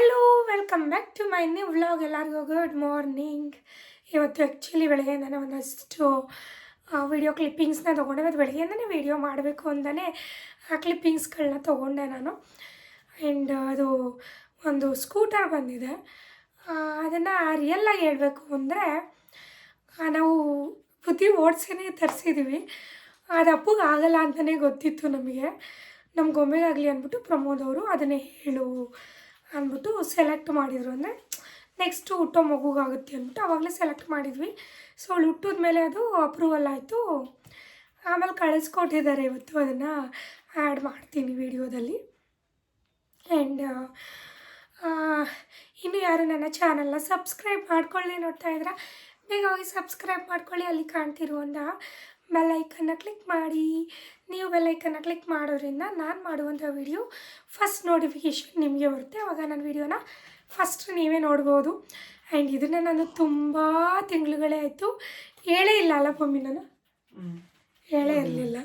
Hello welcome back to my new vlog ಎಲ್ಲರಿಗೂ good morning ಇವತ್ತು actually ನಾನು ಒಂದಷ್ಟು ವಿಡಿಯೋ ಕ್ಲಿಪ್ಪಿಂಗ್ಸ್ನ ತೊಗೊಂಡೆ. ಮತ್ತು ಬೆಳಗ್ಗೆಯಿಂದನೇ ವಿಡಿಯೋ ಮಾಡಬೇಕು ಅಂತಲೇ ಆ ಕ್ಲಿಪ್ಪಿಂಗ್ಸ್ಗಳನ್ನ ತೊಗೊಂಡೆ ನಾನು. ಆ್ಯಂಡ್ ಅದು ಒಂದು ಸ್ಕೂಟರ್ ಬಂದಿದೆ. ಅದನ್ನು ರಿಯಲ್ಲಾಗಿ ಹೇಳಬೇಕು ಅಂದರೆ ನಾವು ಬುದ್ಧಿ ಓಡಿಸೇ ತರಿಸಿದ್ದೀವಿ ಅದು ಅಪ್ಪಗೆ ಆಗಲ್ಲ ಅಂತಲೇ ಗೊತ್ತಿತ್ತು ನಮಗೆ. ನಮ್ಮ ಗೊಂಬೆಗಾಗಲಿ ಅಂದ್ಬಿಟ್ಟು ಪ್ರಮೋದ್ ಅವರು ಅದನ್ನೇ ಹೇಳು. ಅಂದ್ಬಿಟ್ಟು ಸೆಲೆಕ್ಟ್ ಮಾಡಿದರು ಅಂದರೆ ನೆಕ್ಸ್ಟು ಹುಟ್ಟೋ ಮಗುಗಾಗುತ್ತೆ ಅಂದ್ಬಿಟ್ಟು ಆವಾಗಲೇ ಸೆಲೆಕ್ಟ್ ಮಾಡಿದ್ವಿ. ಸೊ ಅವಳು ಹುಟ್ಟಿದ ಮೇಲೆ ಅದು ಅಪ್ರೂವಲ್ ಆಯಿತು. ಆಮೇಲೆ ಕಳಿಸ್ಕೊಟ್ಟಿದ್ದಾರೆ ಇವತ್ತು ಅದನ್ನು ಆ್ಯಡ್ ಮಾಡ್ತೀನಿ ವಿಡಿಯೋದಲ್ಲಿ. ಆ್ಯಂಡ್ ಇನ್ನು ಯಾರು ನನ್ನ ಚಾನಲ್ನ ಸಬ್ಸ್ಕ್ರೈಬ್ ಮಾಡ್ಕೊಳ್ಳಿ ನೋಡ್ತಾ ಇದ್ರೆ ಬೇಗ ಹೋಗಿ ಸಬ್ಸ್ಕ್ರೈಬ್ ಮಾಡ್ಕೊಳ್ಳಿ, ಅಲ್ಲಿ ಕಾಣ್ತಿರುವಂಥ ಬೆಲ್ಲೈಕನ್ನ ಕ್ಲಿಕ್ ಮಾಡಿ. ನೀವು ಬೆಲ್ಲೈಕನ್ನ ಕ್ಲಿಕ್ ಮಾಡೋದ್ರಿಂದ ನಾನು ಮಾಡುವಂಥ ವಿಡಿಯೋ ಫಸ್ಟ್ ನೋಟಿಫಿಕೇಶನ್ ನಿಮಗೆ ಬರುತ್ತೆ. ಅವಾಗ ನನ್ನ ವಿಡಿಯೋನ ಫಸ್ಟ್ ನೀವೇ ನೋಡ್ಬೋದು. ಆ್ಯಂಡ್ ಇದನ್ನು ನಾನು ತುಂಬ ತಿಂಗಳುಗಳೇ ಆಯಿತು. ಹೇಳೇ ಇಲ್ಲ ಅಲ್ಲ ಪಮ್ಮಿ ನಾನು. ಹೇಳೇ ಇರಲಿಲ್ಲ.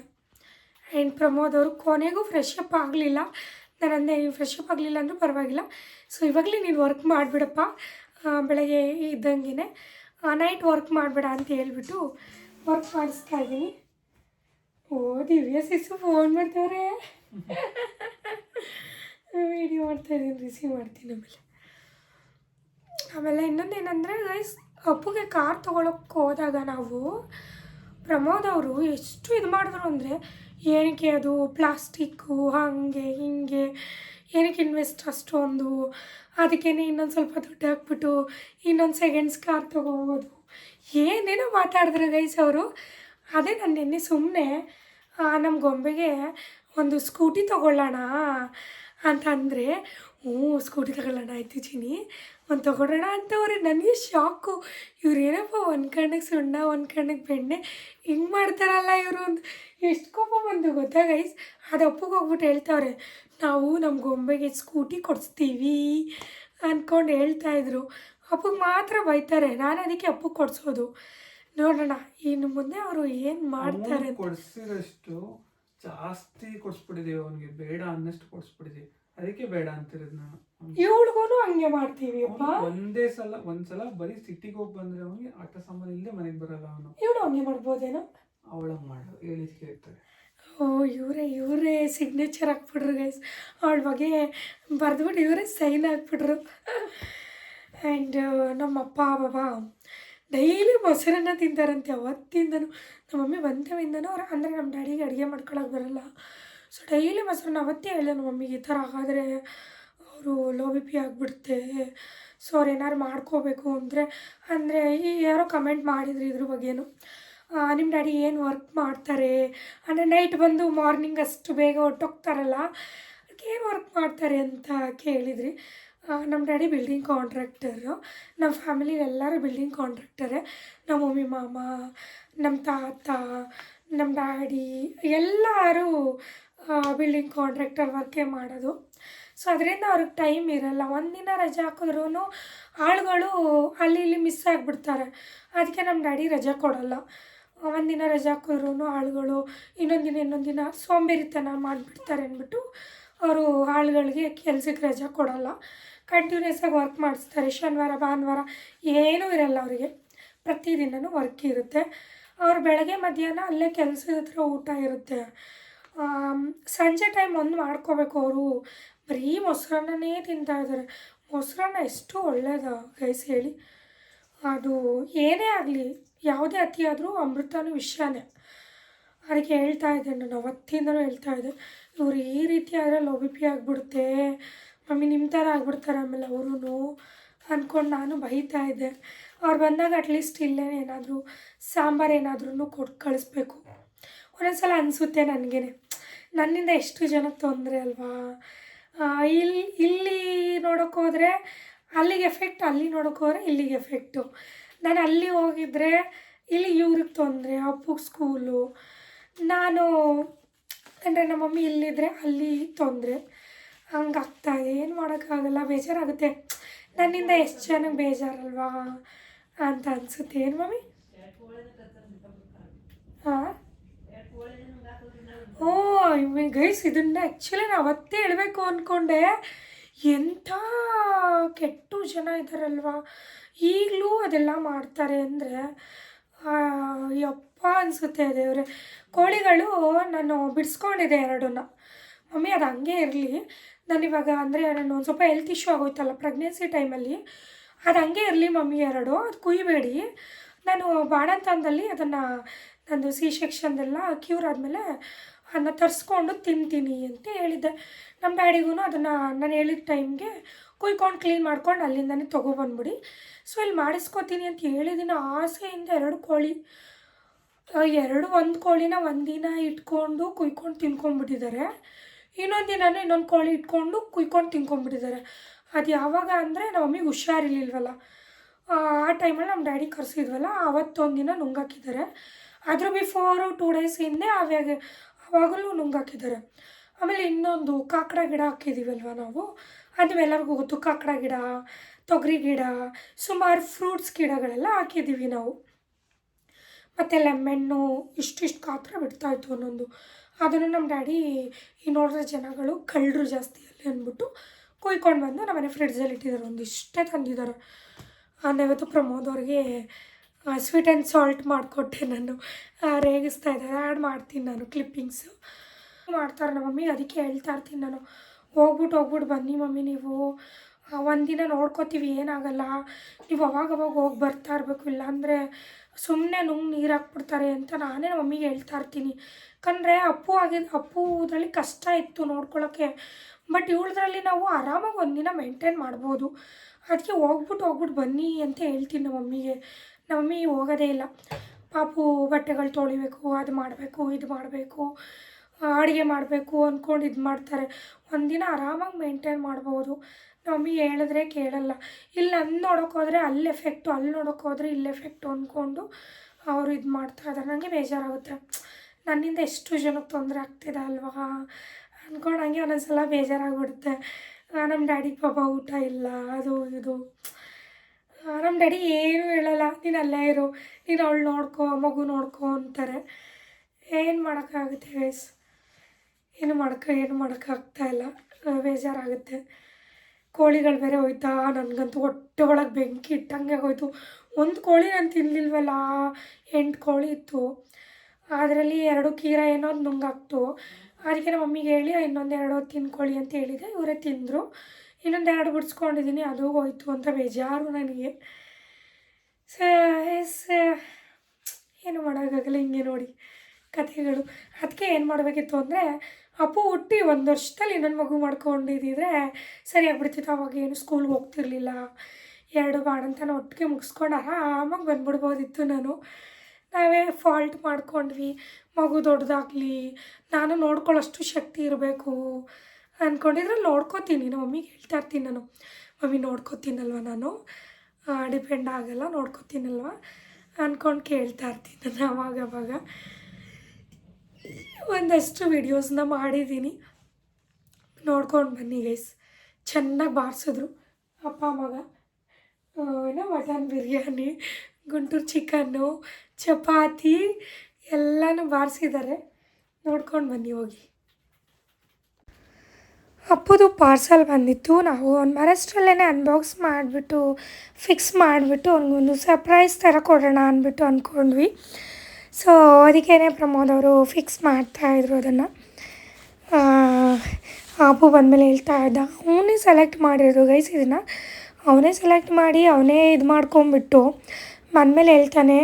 ಆ್ಯಂಡ್ ಪ್ರಮೋದ್ ಅವರು ಕೊನೆಗೂ ಫ್ರೆಶ್ ಅಪ್ ಆಗಲಿಲ್ಲ. ನಾನು ಅಂದೆ ನೀವು ಫ್ರೆಶ್ ಅಪ್ ಆಗಲಿಲ್ಲ ಅಂದರೂ ಪರವಾಗಿಲ್ಲ. ಸೊ ಇವಾಗಲೇ ನೀನು ವರ್ಕ್ ಮಾಡಿಬಿಡಪ್ಪ. ಬೆಳಗ್ಗೆ ಇದ್ದಂಗೆ ನೈಟ್ ವರ್ಕ್ ಮಾಡಬೇಡ ಅಂತ ಹೇಳ್ಬಿಟ್ಟು ವರ್ಕ್ ಮಾಡಿಸ್ತಾ ಇದ್ದೀನಿ. ಓ, ದಿವ್ಯ ಸಿಸು ಫೋನ್ ಮಾಡ್ತವ್ರೆ. ವಿಡಿಯೋ ಮಾಡ್ತಾ ಇದ್ದೀನಿ ರಿಸೀವ್ ಮಾಡ್ತೀನಿ ಆಮೇಲೆ. ಆಮೇಲೆ ಇನ್ನೊಂದು ಏನಂದರೆ ಗೈಸ್ ಅಪ್ಪುಗೆ ಕಾರ್ ತೊಗೊಳಕ್ಕೆ ಹೋದಾಗ ನಾವು ಪ್ರಮೋದ್ ಅವರು ಎಷ್ಟು ಇದು ಮಾಡಿದ್ರು ಅಂದರೆ, ಏನಕ್ಕೆ ಅದು ಪ್ಲಾಸ್ಟಿಕ್ಕು ಹಾಗೆ, ಹಿಂಗೆ, ಏನಕ್ಕೆ ಇನ್ವೆಸ್ಟ್ ಅಷ್ಟೊಂದು, ಅದಕ್ಕೇನೆ ಇನ್ನೊಂದು ಸ್ವಲ್ಪ ದುಡ್ಡು ಹಾಕ್ಬಿಟ್ಟು ಇನ್ನೊಂದು ಸೆಕೆಂಡ್ಸ್ ಕಾರ್ ತೊಗೋಬೋದು. ಏನೇನೋ ಮಾತಾಡಿದ್ರು ಗೈಸ್ ಅವರು. ಅದೇ ನಾನು ನಿನ್ನೆ ಸುಮ್ಮನೆ ನಮ್ಮ ಗೊಂಬೆಗೆ ಒಂದು ಸ್ಕೂಟಿ ತೊಗೊಳ್ಳೋಣ ಅಂತ ಅಂದರೆ ಹ್ಞೂ ಸ್ಕೂಟಿ ತಗೊಳ್ಳೋಣ, ಆಯ್ತು ಚಿನಿ. ಒಂದು ಅಂತ ಅಂತವ್ರೆ ನನಗೆ ಶಾಕು ಇವ್ರು ಏನಪ್ಪ, ಒಂದು ಕಣ್ಣಿಗೆ ಸುಣ್ಣ, ಒಂದು ಕಣ್ಣಿಗೆ ಬೆಣ್ಣೆ. ಹಿಂಗೆ ಮಾಡ್ತಾರಲ್ಲ ಇವರು ಒಂದು ಎಷ್ಟು ಕೋಪ ಬಂದು ಗೊತ್ತಾ ಗೈಸ್ ಅದು ಅಪ್ಪಗೆ ಹೋಗ್ಬಿಟ್ಟು ಹೇಳ್ತಾವ್ರೆ, ನಾವು ನಮ್ಮ ಗೊಂಬೆಗೆ ಸ್ಕೂಟಿ ಕೊಡಿಸ್ತೀವಿ ಅಂದ್ಕೊಂಡು ಹೇಳ್ತಾಯಿದ್ರು ಅಪ್ಪಗೆ ಮಾತ್ರ ಬೈತಾರೆ. ನಾನು ಅದಕ್ಕೆ ಅಪ್ಪಗೆ ಕೊಡಿಸೋದು. ನೋಡೋಣ ಇನ್ನು ಮುಂದೆ ಅವರು ಏನು ಮಾಡ್ತಾರೆ ಕೊಡಿಸಿದಷ್ಟು ಕೊಡ್ಸಿರಷ್ಟು ಜಾಸ್ತಿ ಕೊಡ್ಸ್ಬಿಟ್ಟಿದೀವಿ ಅವನಿಗೆ. ಬೇಡ ಅನ್ನಷ್ಟು ಕೊಡ್ಸ್ಬಿಟ್ಟಿದೀವಿ ಅದಕ್ಕೆ ಬೇಡ ಅಂತಿರೋದು ನಾನು. ಇವಳಿಗೂ ಹಂಗೆ ಮಾಡ್ತೀವಿ ಒಂದೇ ಸಲ ಒಂದ್ಸಲ ಬರೀ ಸಿಟಿಗೆ ಹೋಗಿ ಬಂದ್ರೆ ಅವನಿಗೆ ಆಟ ಸಾಮಾನು ಇಲ್ಲದೆ ಮನೆಗೆ ಬರಲ್ಲ ಅವನು. ಇವಳು ಹಂಗೆ ಮಾಡ್ಬೋದೇನೋ? ಅವಳ ಮಾಡು ಹೇಳಿದ್ ಕೇಳ್ತಾರೆ. ಓ ಇವರೇ ಇವರೇ ಸಿಗ್ನೇಚರ್ ಹಾಕ್ಬಿಟ್ರು ಗೈಸ್ ಅವಳ ಬಗ್ಗೆ ಬರೆದ್ಬಿಟ್ಟು ಇವರೇ ಸೈನ್ ಹಾಕ್ಬಿಟ್ರು. ಆ್ಯಂಡ್ ನಮ್ಮ ಅಪ್ಪ ಬಾಬಾ ಡೈಲಿ ಮೊಸರನ್ನ ತಿಂತಾರಂತೆ. ಅವತ್ತಿಂದನೂ ನಮ್ಮ ಮಮ್ಮಿ ಬಂದವಿಂದನೂ ಅವ್ರು ಅಂದರೆ ನಮ್ಮ ಡ್ಯಾಡಿಗೆ ಅಡುಗೆ ಮಾಡ್ಕೊಳಕ್ಕೆ ಬರಲ್ಲ. ಸೊ ಡೈಲಿ ಮೊಸರನ್ನ ಅವತ್ತೇ ಹೇಳಿದೆ ನಮ್ಮ ಮಮ್ಮಿಗೆ ಈ ಥರ ಆದರೆ ಅವರು ಲೋ ಬಿ ಪಿ ಆಗಿಬಿಡುತ್ತೆ. ಸೊ ಅವ್ರು ಏನಾದ್ರು ಮಾಡ್ಕೋಬೇಕು ಅಂದರೆ ಅಂದರೆ ಈ ಯಾರೋ ಕಮೆಂಟ್ ಮಾಡಿದ್ರು ಇದ್ರ ಬಗ್ಗೆನೂ. ನಿಮ್ಮ ಡ್ಯಾಡಿ ಏನು ವರ್ಕ್ ಮಾಡ್ತಾರೆ? ಅಂದರೆ ನೈಟ್ ಬಂದು ಮಾರ್ನಿಂಗ್ ಅಷ್ಟು ಬೇಗ ಹೊಟ್ಟೋಗ್ತಾರಲ್ಲ ಅದಕ್ಕೆ ಏನು ವರ್ಕ್ ಮಾಡ್ತಾರೆ ಅಂತ ಕೇಳಿದ್ರಿ. ನಮ್ಮ ಡ್ಯಾಡಿ ಬಿಲ್ಡಿಂಗ್ ಕಾಂಟ್ರಾಕ್ಟರು. ನಮ್ಮ ಫ್ಯಾಮಿಲಿ ಎಲ್ಲರೂ ಬಿಲ್ಡಿಂಗ್ ಕಾಂಟ್ರಾಕ್ಟರೇ. ನಮ್ಮ ಮಮ್ಮಿ, ಮಾಮ ನಮ್ಮ ತಾತ ನಮ್ಮ ಡ್ಯಾಡಿ ಎಲ್ಲರೂ ಬಿಲ್ಡಿಂಗ್ ಕಾಂಟ್ರಾಕ್ಟರ್ ವರ್ಕೇ ಮಾಡೋದು. ಸೊ, ಅದರಿಂದ ಅವ್ರಿಗೆ ಟೈಮ್ ಇರಲ್ಲ. ಒಂದಿನ ರಜೆ ಹಾಕಿದ್ರೂ ಆಳುಗಳು ಅಲ್ಲಿ ಇಲ್ಲಿ ಮಿಸ್ ಆಗಿಬಿಡ್ತಾರೆ. ಅದಕ್ಕೆ ನಮ್ಮ ಡ್ಯಾಡಿ ರಜೆ ಕೊಡಲ್ಲ. ಒಂದಿನ ರಜೆ ಹಾಕಿದ್ರೂ ಆಳುಗಳು ಇನ್ನೊಂದು ದಿನ ಇನ್ನೊಂದು ದಿನ ಸೋಂಬೇರಿತನ ಮಾಡಿಬಿಡ್ತಾರೆ ಅಂದ್ಬಿಟ್ಟು ಅವರು ಆಳುಗಳಿಗೆ ಕೆಲ್ಸಕ್ಕೆ ರಜೆ ಕೊಡಲ್ಲ. ಕಂಟಿನ್ಯೂಸ್ ಆಗಿ ವರ್ಕ್ ಮಾಡಿಸ್ತಾರೆ, ಶನಿವಾರ, ಭಾನುವಾರ, ಏನೂ ಇರಲ್ಲ ಅವರಿಗೆ. ಪ್ರತಿದಿನವೂ ವರ್ಕ್ ಇರುತ್ತೆ. ಅವ್ರು ಬೆಳಗ್ಗೆ, ಮಧ್ಯಾಹ್ನ ಅಲ್ಲೇ ಕೆಲಸದ ಹತ್ರ ಊಟ ಇರುತ್ತೆ. ಸಂಜೆ ಟೈಮ್ ಒಂದು ಮಾಡ್ಕೋಬೇಕು ಅವರು. ಬರೀ ಮೊಸರನ್ನೇ ತಿಂತಾ ಇದ್ದಾರೆ ಮೊಸರನ್ನ ಎಷ್ಟು ಒಳ್ಳೇದು ಗೈಸ್ ಹೇಳಿ. ಅದು ಏನೇ ಆಗಲಿ, ಯಾವುದೇ ಅತಿಯಾದರೂ ಅಮೃತನೂ ವಿಷಯನೇ. ಅದಕ್ಕೆ ಹೇಳ್ತಾ ಇದ್ದೆ ನಾನು ಅವತ್ತಿಂದಲೂ ಹೇಳ್ತಾ ಇದ್ದೆ. ಇವರು ಈ ರೀತಿ ಆದರೆ ಲೋಬಿಪಿ ಆಗಿಬಿಡುತ್ತೆ. ಮಮ್ಮಿ ನಿಮ್ಮ ಥರ ಆಗ್ಬಿಡ್ತಾರೆ ಆಮೇಲೆ ಅವರು ಅಂದ್ಕೊಂಡು ನಾನು ಬೈತಾ ಇದ್ದೆ. ಅವ್ರು ಬಂದಾಗ ಅಟ್ಲೀಸ್ಟ್ ಇಲ್ಲೇ ಏನಾದರೂ ಸಾಂಬಾರು ಏನಾದ್ರೂ ಕೊಟ್ಟು ಕಳಿಸ್ಬೇಕು. ಒಂದೊಂದ್ಸಲ ಅನಿಸುತ್ತೆ ನನಗೇ ನನ್ನಿಂದ ಎಷ್ಟು ಜನಕ್ಕೆ ತೊಂದರೆ ಅಲ್ವಾ? ಇಲ್ಲಿ ಇಲ್ಲಿ ನೋಡೋಕ್ಕೋದ್ರೆ ಹೋದರೆ ಅಲ್ಲಿಗೆ ಎಫೆಕ್ಟ್ ಅಲ್ಲಿ ನೋಡೋಕೆ ಹೋದರೆ ಇಲ್ಲಿಗೆ ಎಫೆಕ್ಟು ನಾನು ಅಲ್ಲಿ ಹೋಗಿದ್ರೆ ಇಲ್ಲಿ ಇವ್ರಿಗೆ ತೊಂದರೆ, ಅಪ್ಪಗೆ ಸ್ಕೂಲು ನಾನು, ಅಂದರೆ ನಮ್ಮ ಮಮ್ಮಿ ಇಲ್ಲಿದ್ದರೆ ಅಲ್ಲಿ ತೊಂದರೆ. ಹಂಗಾಗ್ತಾಯಿದೆ ಏನು ಮಾಡೋಕ್ಕಾಗಲ್ಲ ಬೇಜಾರಾಗುತ್ತೆ. ನನ್ನಿಂದ ಎಷ್ಟು ಜನಕ್ಕೆ ಬೇಜಾರಲ್ವಾ? ಅಂತ ಅನಿಸುತ್ತೆ. ಏನು ಮಮ್ಮಿ? ಹಾಂ ಓ ಗೈಸ್ ಇದನ್ನ ಆ್ಯಕ್ಚುಲಿ ನಾನು ಅವತ್ತೇ ಹೇಳಬೇಕು ಅಂದ್ಕೊಂಡೆ ಎಂಥ ಕೆಟ್ಟು ಜನ ಇದ್ದಾರಲ್ವಾ ಈಗಲೂ ಅದೆಲ್ಲ ಮಾಡ್ತಾರೆ ಅಂದರೆ ಯಪ್ಪ ಅನಿಸುತ್ತೆ ದೇವ್ರೆ. ಕೋಳಿಗಳು ನಾನು ಬಿಡಿಸ್ಕೊಂಡಿದ್ದೆ ಎರಡನ್ನ. ಮಮ್ಮಿ, ಅದು ಹಂಗೆ ಇರಲಿ. ನಾನಿವಾಗ ಅಂದರೆ ನಾನು ಒಂದು ಸ್ವಲ್ಪ ಹೆಲ್ತ್ ಇಶ್ಯೂ ಆಗೋಯ್ತಲ್ಲ ಪ್ರೆಗ್ನೆನ್ಸಿ ಟೈಮಲ್ಲಿ ಅದು ಹಂಗೆ ಇರಲಿ ಮಮ್ಮಿ ಎರಡು, ಅದು ಕುಯ್ಬೇಡಿ. ನಾನು ಬಾಣಂತನದಲ್ಲಿ ಅದನ್ನು ನಂದು ಸಿ ಸೆಕ್ಷನ್ದೆಲ್ಲ ಕ್ಯೂರ್ ಆದಮೇಲೆ ಅದನ್ನ ತರಿಸ್ಕೊಂಡು ತಿಂತೀನಿ ಅಂತ ಹೇಳಿದ್ದೆ. ನಮ್ಮ ಡ್ಯಾಡಿಗೂ ಅದನ್ನು ನಾನು ಹೇಳಿದ ಟೈಮ್ಗೆ ಕುಯ್ಕೊಂಡು ಕ್ಲೀನ್ ಮಾಡ್ಕೊಂಡು ಅಲ್ಲಿಂದನೇ ತೊಗೊಬಂದ್ಬಿಡಿ ಸೊ ಇಲ್ಲಿ ಮಾಡಿಸ್ಕೊತೀನಿ ಅಂತ ಹೇಳಿದಿನ. ಆಸೆಯಿಂದ ಎರಡು ಕೋಳಿ ಎರಡು ಒಂದು ಕೋಳಿನ ಒಂದಿನ ಇಟ್ಕೊಂಡು ಕುಯ್ಕೊಂಡು ತಿನ್ಕೊಂಡ್ಬಿಟ್ಟಿದ್ದಾರೆ. ಇನ್ನೊಂದು ದಿನನೂ ಇನ್ನೊಂದು ಕೋಳಿ ಇಟ್ಕೊಂಡು ಕುಯ್ಕೊಂಡು ತಿನ್ಕೊಂಡ್ಬಿಟ್ಟಿದ್ದಾರೆ. ಅದು ಯಾವಾಗ ಅಂದರೆ ನಮ್ಮ ಮಮ್ಮಿಗೆ ಹುಷಾರಿರ್ಲಿಲ್ವಲ್ಲ. ಆ ಟೈಮಲ್ಲಿ ನಮ್ಮ ಡ್ಯಾಡಿ ಕರೆಸಿದ್ವಲ್ಲ, ಅವತ್ತೊಂದು ದಿನ ನುಂಗಾಕಿದ್ದಾರೆ. ಅದ್ರ ಬಿಫೋರು ಟೂ ಡೇಸ್ ಹಿಂದೆ ಅವಾಗ, ಅವಾಗಲೂ ನುಂಗಾಕಿದ್ದಾರೆ. ಆಮೇಲೆ ಇನ್ನೊಂದು ಕಾಕಡ ಗಿಡ ಹಾಕಿದ್ದೀವಲ್ವ ನಾವು? ಅದು ಎಲ್ಲರಿಗೂ ಗೊತ್ತು, ಕಾಕಡ ಗಿಡ, ತೊಗರಿ ಗಿಡ, ಸುಮಾರು ಫ್ರೂಟ್ಸ್ ಗಿಡಗಳೆಲ್ಲ ಹಾಕಿದ್ದೀವಿ ನಾವು. ಮತ್ತು ಲೆಮ್ಮೆಣ್ಣು ಇಷ್ಟಿಷ್ಟು ಕಾತ್ರ ಬಿಡ್ತಾಯಿತ್ತು ಒಂದೊಂದು. ಅದನ್ನು ನಮ್ಮ ಡ್ಯಾಡಿ, ಈ ನೋಡಿದ್ರೆ ಜನಗಳು ಕಳ್ಳರು ಜಾಸ್ತಿ ಅಲ್ಲಿ ಅಂದ್ಬಿಟ್ಟು ಕುಯ್ಕೊಂಡು ಬಂದು ನಮ್ಮನೆ ಫ್ರಿಡ್ಜಲ್ಲಿ ಇಟ್ಟಿದ್ದಾರೆ. ಒಂದಿಷ್ಟೇ ತಂದಿದ್ದಾರೆ. ಇವತ್ತು ಪ್ರಮೋದ್ ಅವ್ರಿಗೆ ಸ್ವೀಟ್ ಆ್ಯಂಡ್ ಸಾಲ್ಟ್ ಮಾಡಿಕೊಟ್ಟೆ ನಾನು. ರೇಗಿಸ್ತಾ ಇದ್ದಾರೆ. ಆ್ಯಡ್ ಮಾಡ್ತೀನಿ ನಾನು ಕ್ಲಿಪ್ಪಿಂಗ್ಸು ಮಾಡ್ತಾರೆ ನಮ್ಮ ಮಮ್ಮಿ. ಅದಕ್ಕೆ ಹೇಳ್ತಾ ಇರ್ತೀನಿ ನಾನು. ಹೋಗ್ಬಿಟ್ಟು ಹೋಗ್ಬಿಟ್ಟು ಬನ್ನಿ ಮಮ್ಮಿ ನೀವು. ಒಂದಿನ ನೋಡ್ಕೋತೀವಿ, ಏನಾಗಲ್ಲ. ನೀವು ಅವಾಗ ಅವಾಗ ಹೋಗಿ ಬರ್ತಾ ಇರಬೇಕು. ಇಲ್ಲಾಂದರೆ ಸುಮ್ಮನೆ ನುಂಗ್ ನೀರು ಹಾಕ್ಬಿಡ್ತಾರೆ ಅಂತ ನಾನೇ ಮಮ್ಮಿಗೆ ಹೇಳ್ತಾ ಇರ್ತೀನಿ. ಯಾಕಂದರೆ ಅಪ್ಪು ಆಗಿದ್ದು ಅಪ್ಪುದ್ರಲ್ಲಿ ಕಷ್ಟ ಇತ್ತು ನೋಡ್ಕೊಳ್ಳೋಕ್ಕೆ ಬಟ್ ಇವಳದ್ರಲ್ಲಿ ನಾವು ಆರಾಮಾಗಿ ಒಂದಿನ ಮೇಂಟೈನ್ ಮಾಡ್ಬೋದು. ಅದಕ್ಕೆ ಹೋಗ್ಬಿಟ್ಟು ಹೋಗ್ಬಿಟ್ಟು ಬನ್ನಿ ಅಂತ ಹೇಳ್ತೀನಿ ನಮ್ಮ ಮಮ್ಮಿಗೆ. ನಮ್ಮ ಮಮ್ಮಿ ಹೋಗೋದೇ ಇಲ್ಲ. ಪಾಪು ಬಟ್ಟೆಗಳು ತೊಳಿಬೇಕು, ಅದು ಮಾಡಬೇಕು, ಇದು ಮಾಡಬೇಕು ಅಡುಗೆ ಮಾಡಬೇಕು ಅಂದ್ಕೊಂಡು ಇದು ಮಾಡ್ತಾರೆ. ಒಂದಿನ ಆರಾಮಾಗಿ ಮೇಂಟೈನ್ ಮಾಡ್ಬೋದು. ನಮ್ಮ ಮಮ್ಮಿ ಹೇಳಿದ್ರೆ ಕೇಳಲ್ಲ. ಇಲ್ಲಿ ಅಲ್ಲಿ ನೋಡೋಕ್ಕೋದ್ರೆ ಅಲ್ಲಿ ಎಫೆಕ್ಟು ಅಲ್ಲಿ ನೋಡೋಕ್ಕೋದ್ರೆ ಇಲ್ಲಿ ಎಫೆಕ್ಟು ಅಂದ್ಕೊಂಡು ಅವರು ಇದು ಮಾಡ್ತಾ ಇದ್ದಾರೆ ನನಗೆ ಬೇಜಾರಾಗುತ್ತೆ. ನನ್ನಿಂದ ಎಷ್ಟು ಜನಕ್ಕೆ ತೊಂದರೆ ಆಗ್ತಿದೆ ಅಲ್ವಾ? ಅಂದ್ಕೊಂಡಂಗೆ ಒಂದೊಂದು ಒಂದೊಂದ್ಸಲ ಬೇಜಾರಾಗ್ಬಿಡುತ್ತೆ. ನಮ್ಮ ಡ್ಯಾಡಿಗೆ ಪಾಪ ಊಟ ಇಲ್ಲ ಅದು ಇದು. ನಮ್ಮ ಡ್ಯಾಡಿ ಏನೂ ಹೇಳಲ್ಲ ನೀನು ಅಲ್ಲೇ ಇರು ನೀನು ಅವಳು ನೋಡ್ಕೊ ಮಗು ನೋಡ್ಕೊ ಅಂತಾರೆ. ಏನು ಮಾಡೋಕ್ಕಾಗುತ್ತೆ ವೇಸ್ ಏನು ಮಾಡೋಕ್ಕೆ ಏನು ಮಾಡೋಕ್ಕಾಗ್ತಾ ಇಲ್ಲ. ಆ, ಬೇಜಾರಾಗುತ್ತೆ. ಕೋಳಿಗಳು ಬೇರೆ ಹೋಯ್ತಾ ನನಗಂತೂ ಹೊಟ್ಟೆ ಒಳಗೆ ಬೆಂಕಿ ಇಟ್ಟಂಗೆ ಹೋಯ್ತು ಒಂದು ಕೋಳಿ ನಾನು ತಿನ್ನಲಿಲ್ವಲ್ಲ ಎಂಟು ಕೋಳಿ ಇತ್ತು. ಅದರಲ್ಲಿ ಎರಡು ಕೀರ ಏನೋ ಅದು ನುಂಗಾಕ್ತು. ಅದಕ್ಕೆ ನಮ್ಮ ಮಮ್ಮಿಗೆ ಹೇಳಿ ಇನ್ನೊಂದೆರಡು ತಿನ್ಕೊಳ್ಳಿ ಅಂತ ಹೇಳಿದೆ. ಇವರೇ ತಿಂದರು. ಇನ್ನೊಂದೆರಡು ಬಿಡಿಸ್ಕೊಂಡಿದ್ದೀನಿ ಅದು ಹೋಯ್ತು ಅಂತ ಬೇಜಾರು ನನಗೆ. ಸ, ಎಸ್ ಏನು ಮಾಡೋಕ್ಕಾಗಲ್ಲ ಹಿಂಗೆ ನೋಡಿ ಕಥೆಗಳು. ಅದಕ್ಕೆ ಏನು ಮಾಡಬೇಕಿತ್ತು ಅಂದರೆ, ಅಪ್ಪು ಹುಟ್ಟಿ ಒಂದು ವರ್ಷದಲ್ಲಿ ಇನ್ನೊಂದು ಮಗು ಮಾಡ್ಕೊಂಡಿದ್ದಿದ್ರೆ ಸರಿ ಆಗ್ಬಿಡ್ತಿತ್ತು. ಅವಾಗ ಏನು ಸ್ಕೂಲ್ಗೆ ಹೋಗ್ತಿರ್ಲಿಲ್ಲ. ಎರಡು ಬಾಣಂತನ ಒಟ್ಟಿಗೆ ಮುಗಿಸ್ಕೊಂಡು ಆರಾಮಾಗಿ ಬಂದ್ಬಿಡ್ಬೋದಿತ್ತು ನಾನು. ನಾವೇ ಫಾಲ್ಟ್ ಮಾಡ್ಕೊಂಡ್ವಿ, ಮಗು ದೊಡ್ಡದಾಗಲಿ, ನಾನು ನೋಡ್ಕೊಳ್ಳೋಷ್ಟು ಶಕ್ತಿ ಇರಬೇಕು ಅಂದ್ಕೊಂಡಿದ್ರೆ ನೋಡ್ಕೋತೀನಿ, ನಮ್ಮ ಮಮ್ಮಿಗೆ ಹೇಳ್ತಾ ಇರ್ತೀನಿ ನಾನು. ಮಮ್ಮಿ ನೋಡ್ಕೋತೀನಲ್ವ ನಾನು? ಡಿಪೆಂಡ್ ಆಗಲ್ಲ, ನೋಡ್ಕೋತೀನಲ್ವ ಅಂದ್ಕೊಂಡು ಕೇಳ್ತಾ ಇರ್ತೀನಿ ನಾನು ಅವಾಗ ಅವಾಗ. ಒಂದಷ್ಟು ವೀಡಿಯೋಸ್ನ ಮಾಡಿದ್ದೀನಿ. ನೋಡ್ಕೊಂಡು ಬನ್ನಿ ಗೈಸ್ ಚೆನ್ನಾಗಿ ಬಾರಿಸಿದ್ರು ಅಪ್ಪ ಮಗ ಏನೋ ಮಟನ್ ಬಿರಿಯಾನಿ. ಗುಂಟೂರು ಚಿಕನ್ನು, ಚಪಾತಿ ಎಲ್ಲನೂ ಬಾರಿಸಿದ್ದಾರೆ ನೋಡ್ಕೊಂಡು ಬನ್ನಿ ಹೋಗಿ. ಅಪ್ಪದು ಪಾರ್ಸಲ್ ಬಂದಿತ್ತು. ನಾವು ಅವ್ನು ಮಹಾರಾಷ್ಟ್ರಲ್ಲೇ ಅನ್ಬಾಕ್ಸ್ ಮಾಡಿಬಿಟ್ಟು ಫಿಕ್ಸ್ ಮಾಡಿಬಿಟ್ಟು ಅವ್ನಿಗೊಂದು ಸರ್ಪ್ರೈಸ್ ಥರ ಕೊಡೋಣ ಅಂದ್ಬಿಟ್ಟು ಅಂದ್ಕೊಂಡ್ವಿ ಸೊ ಅದಕ್ಕೇ ಪ್ರಮೋದ್ ಅವರು ಫಿಕ್ಸ್ ಮಾಡ್ತಾಯಿದ್ರು ಅದನ್ನು. ಅಪ್ಪು ಬಂದಮೇಲೆ ಹೇಳ್ತಾ ಇದ್ದ, ಅವನೇ ಸೆಲೆಕ್ಟ್ ಮಾಡಿರೋದು ಗೈಸ್ ಇದನ್ನು. ಅವನೇ ಸೆಲೆಕ್ಟ್ ಮಾಡಿ ಅವನೇ ಇದು ಮಾಡ್ಕೊಂಬಿಟ್ಟು ಬಂದಮೇಲೆ ಹೇಳ್ತಾನೆ,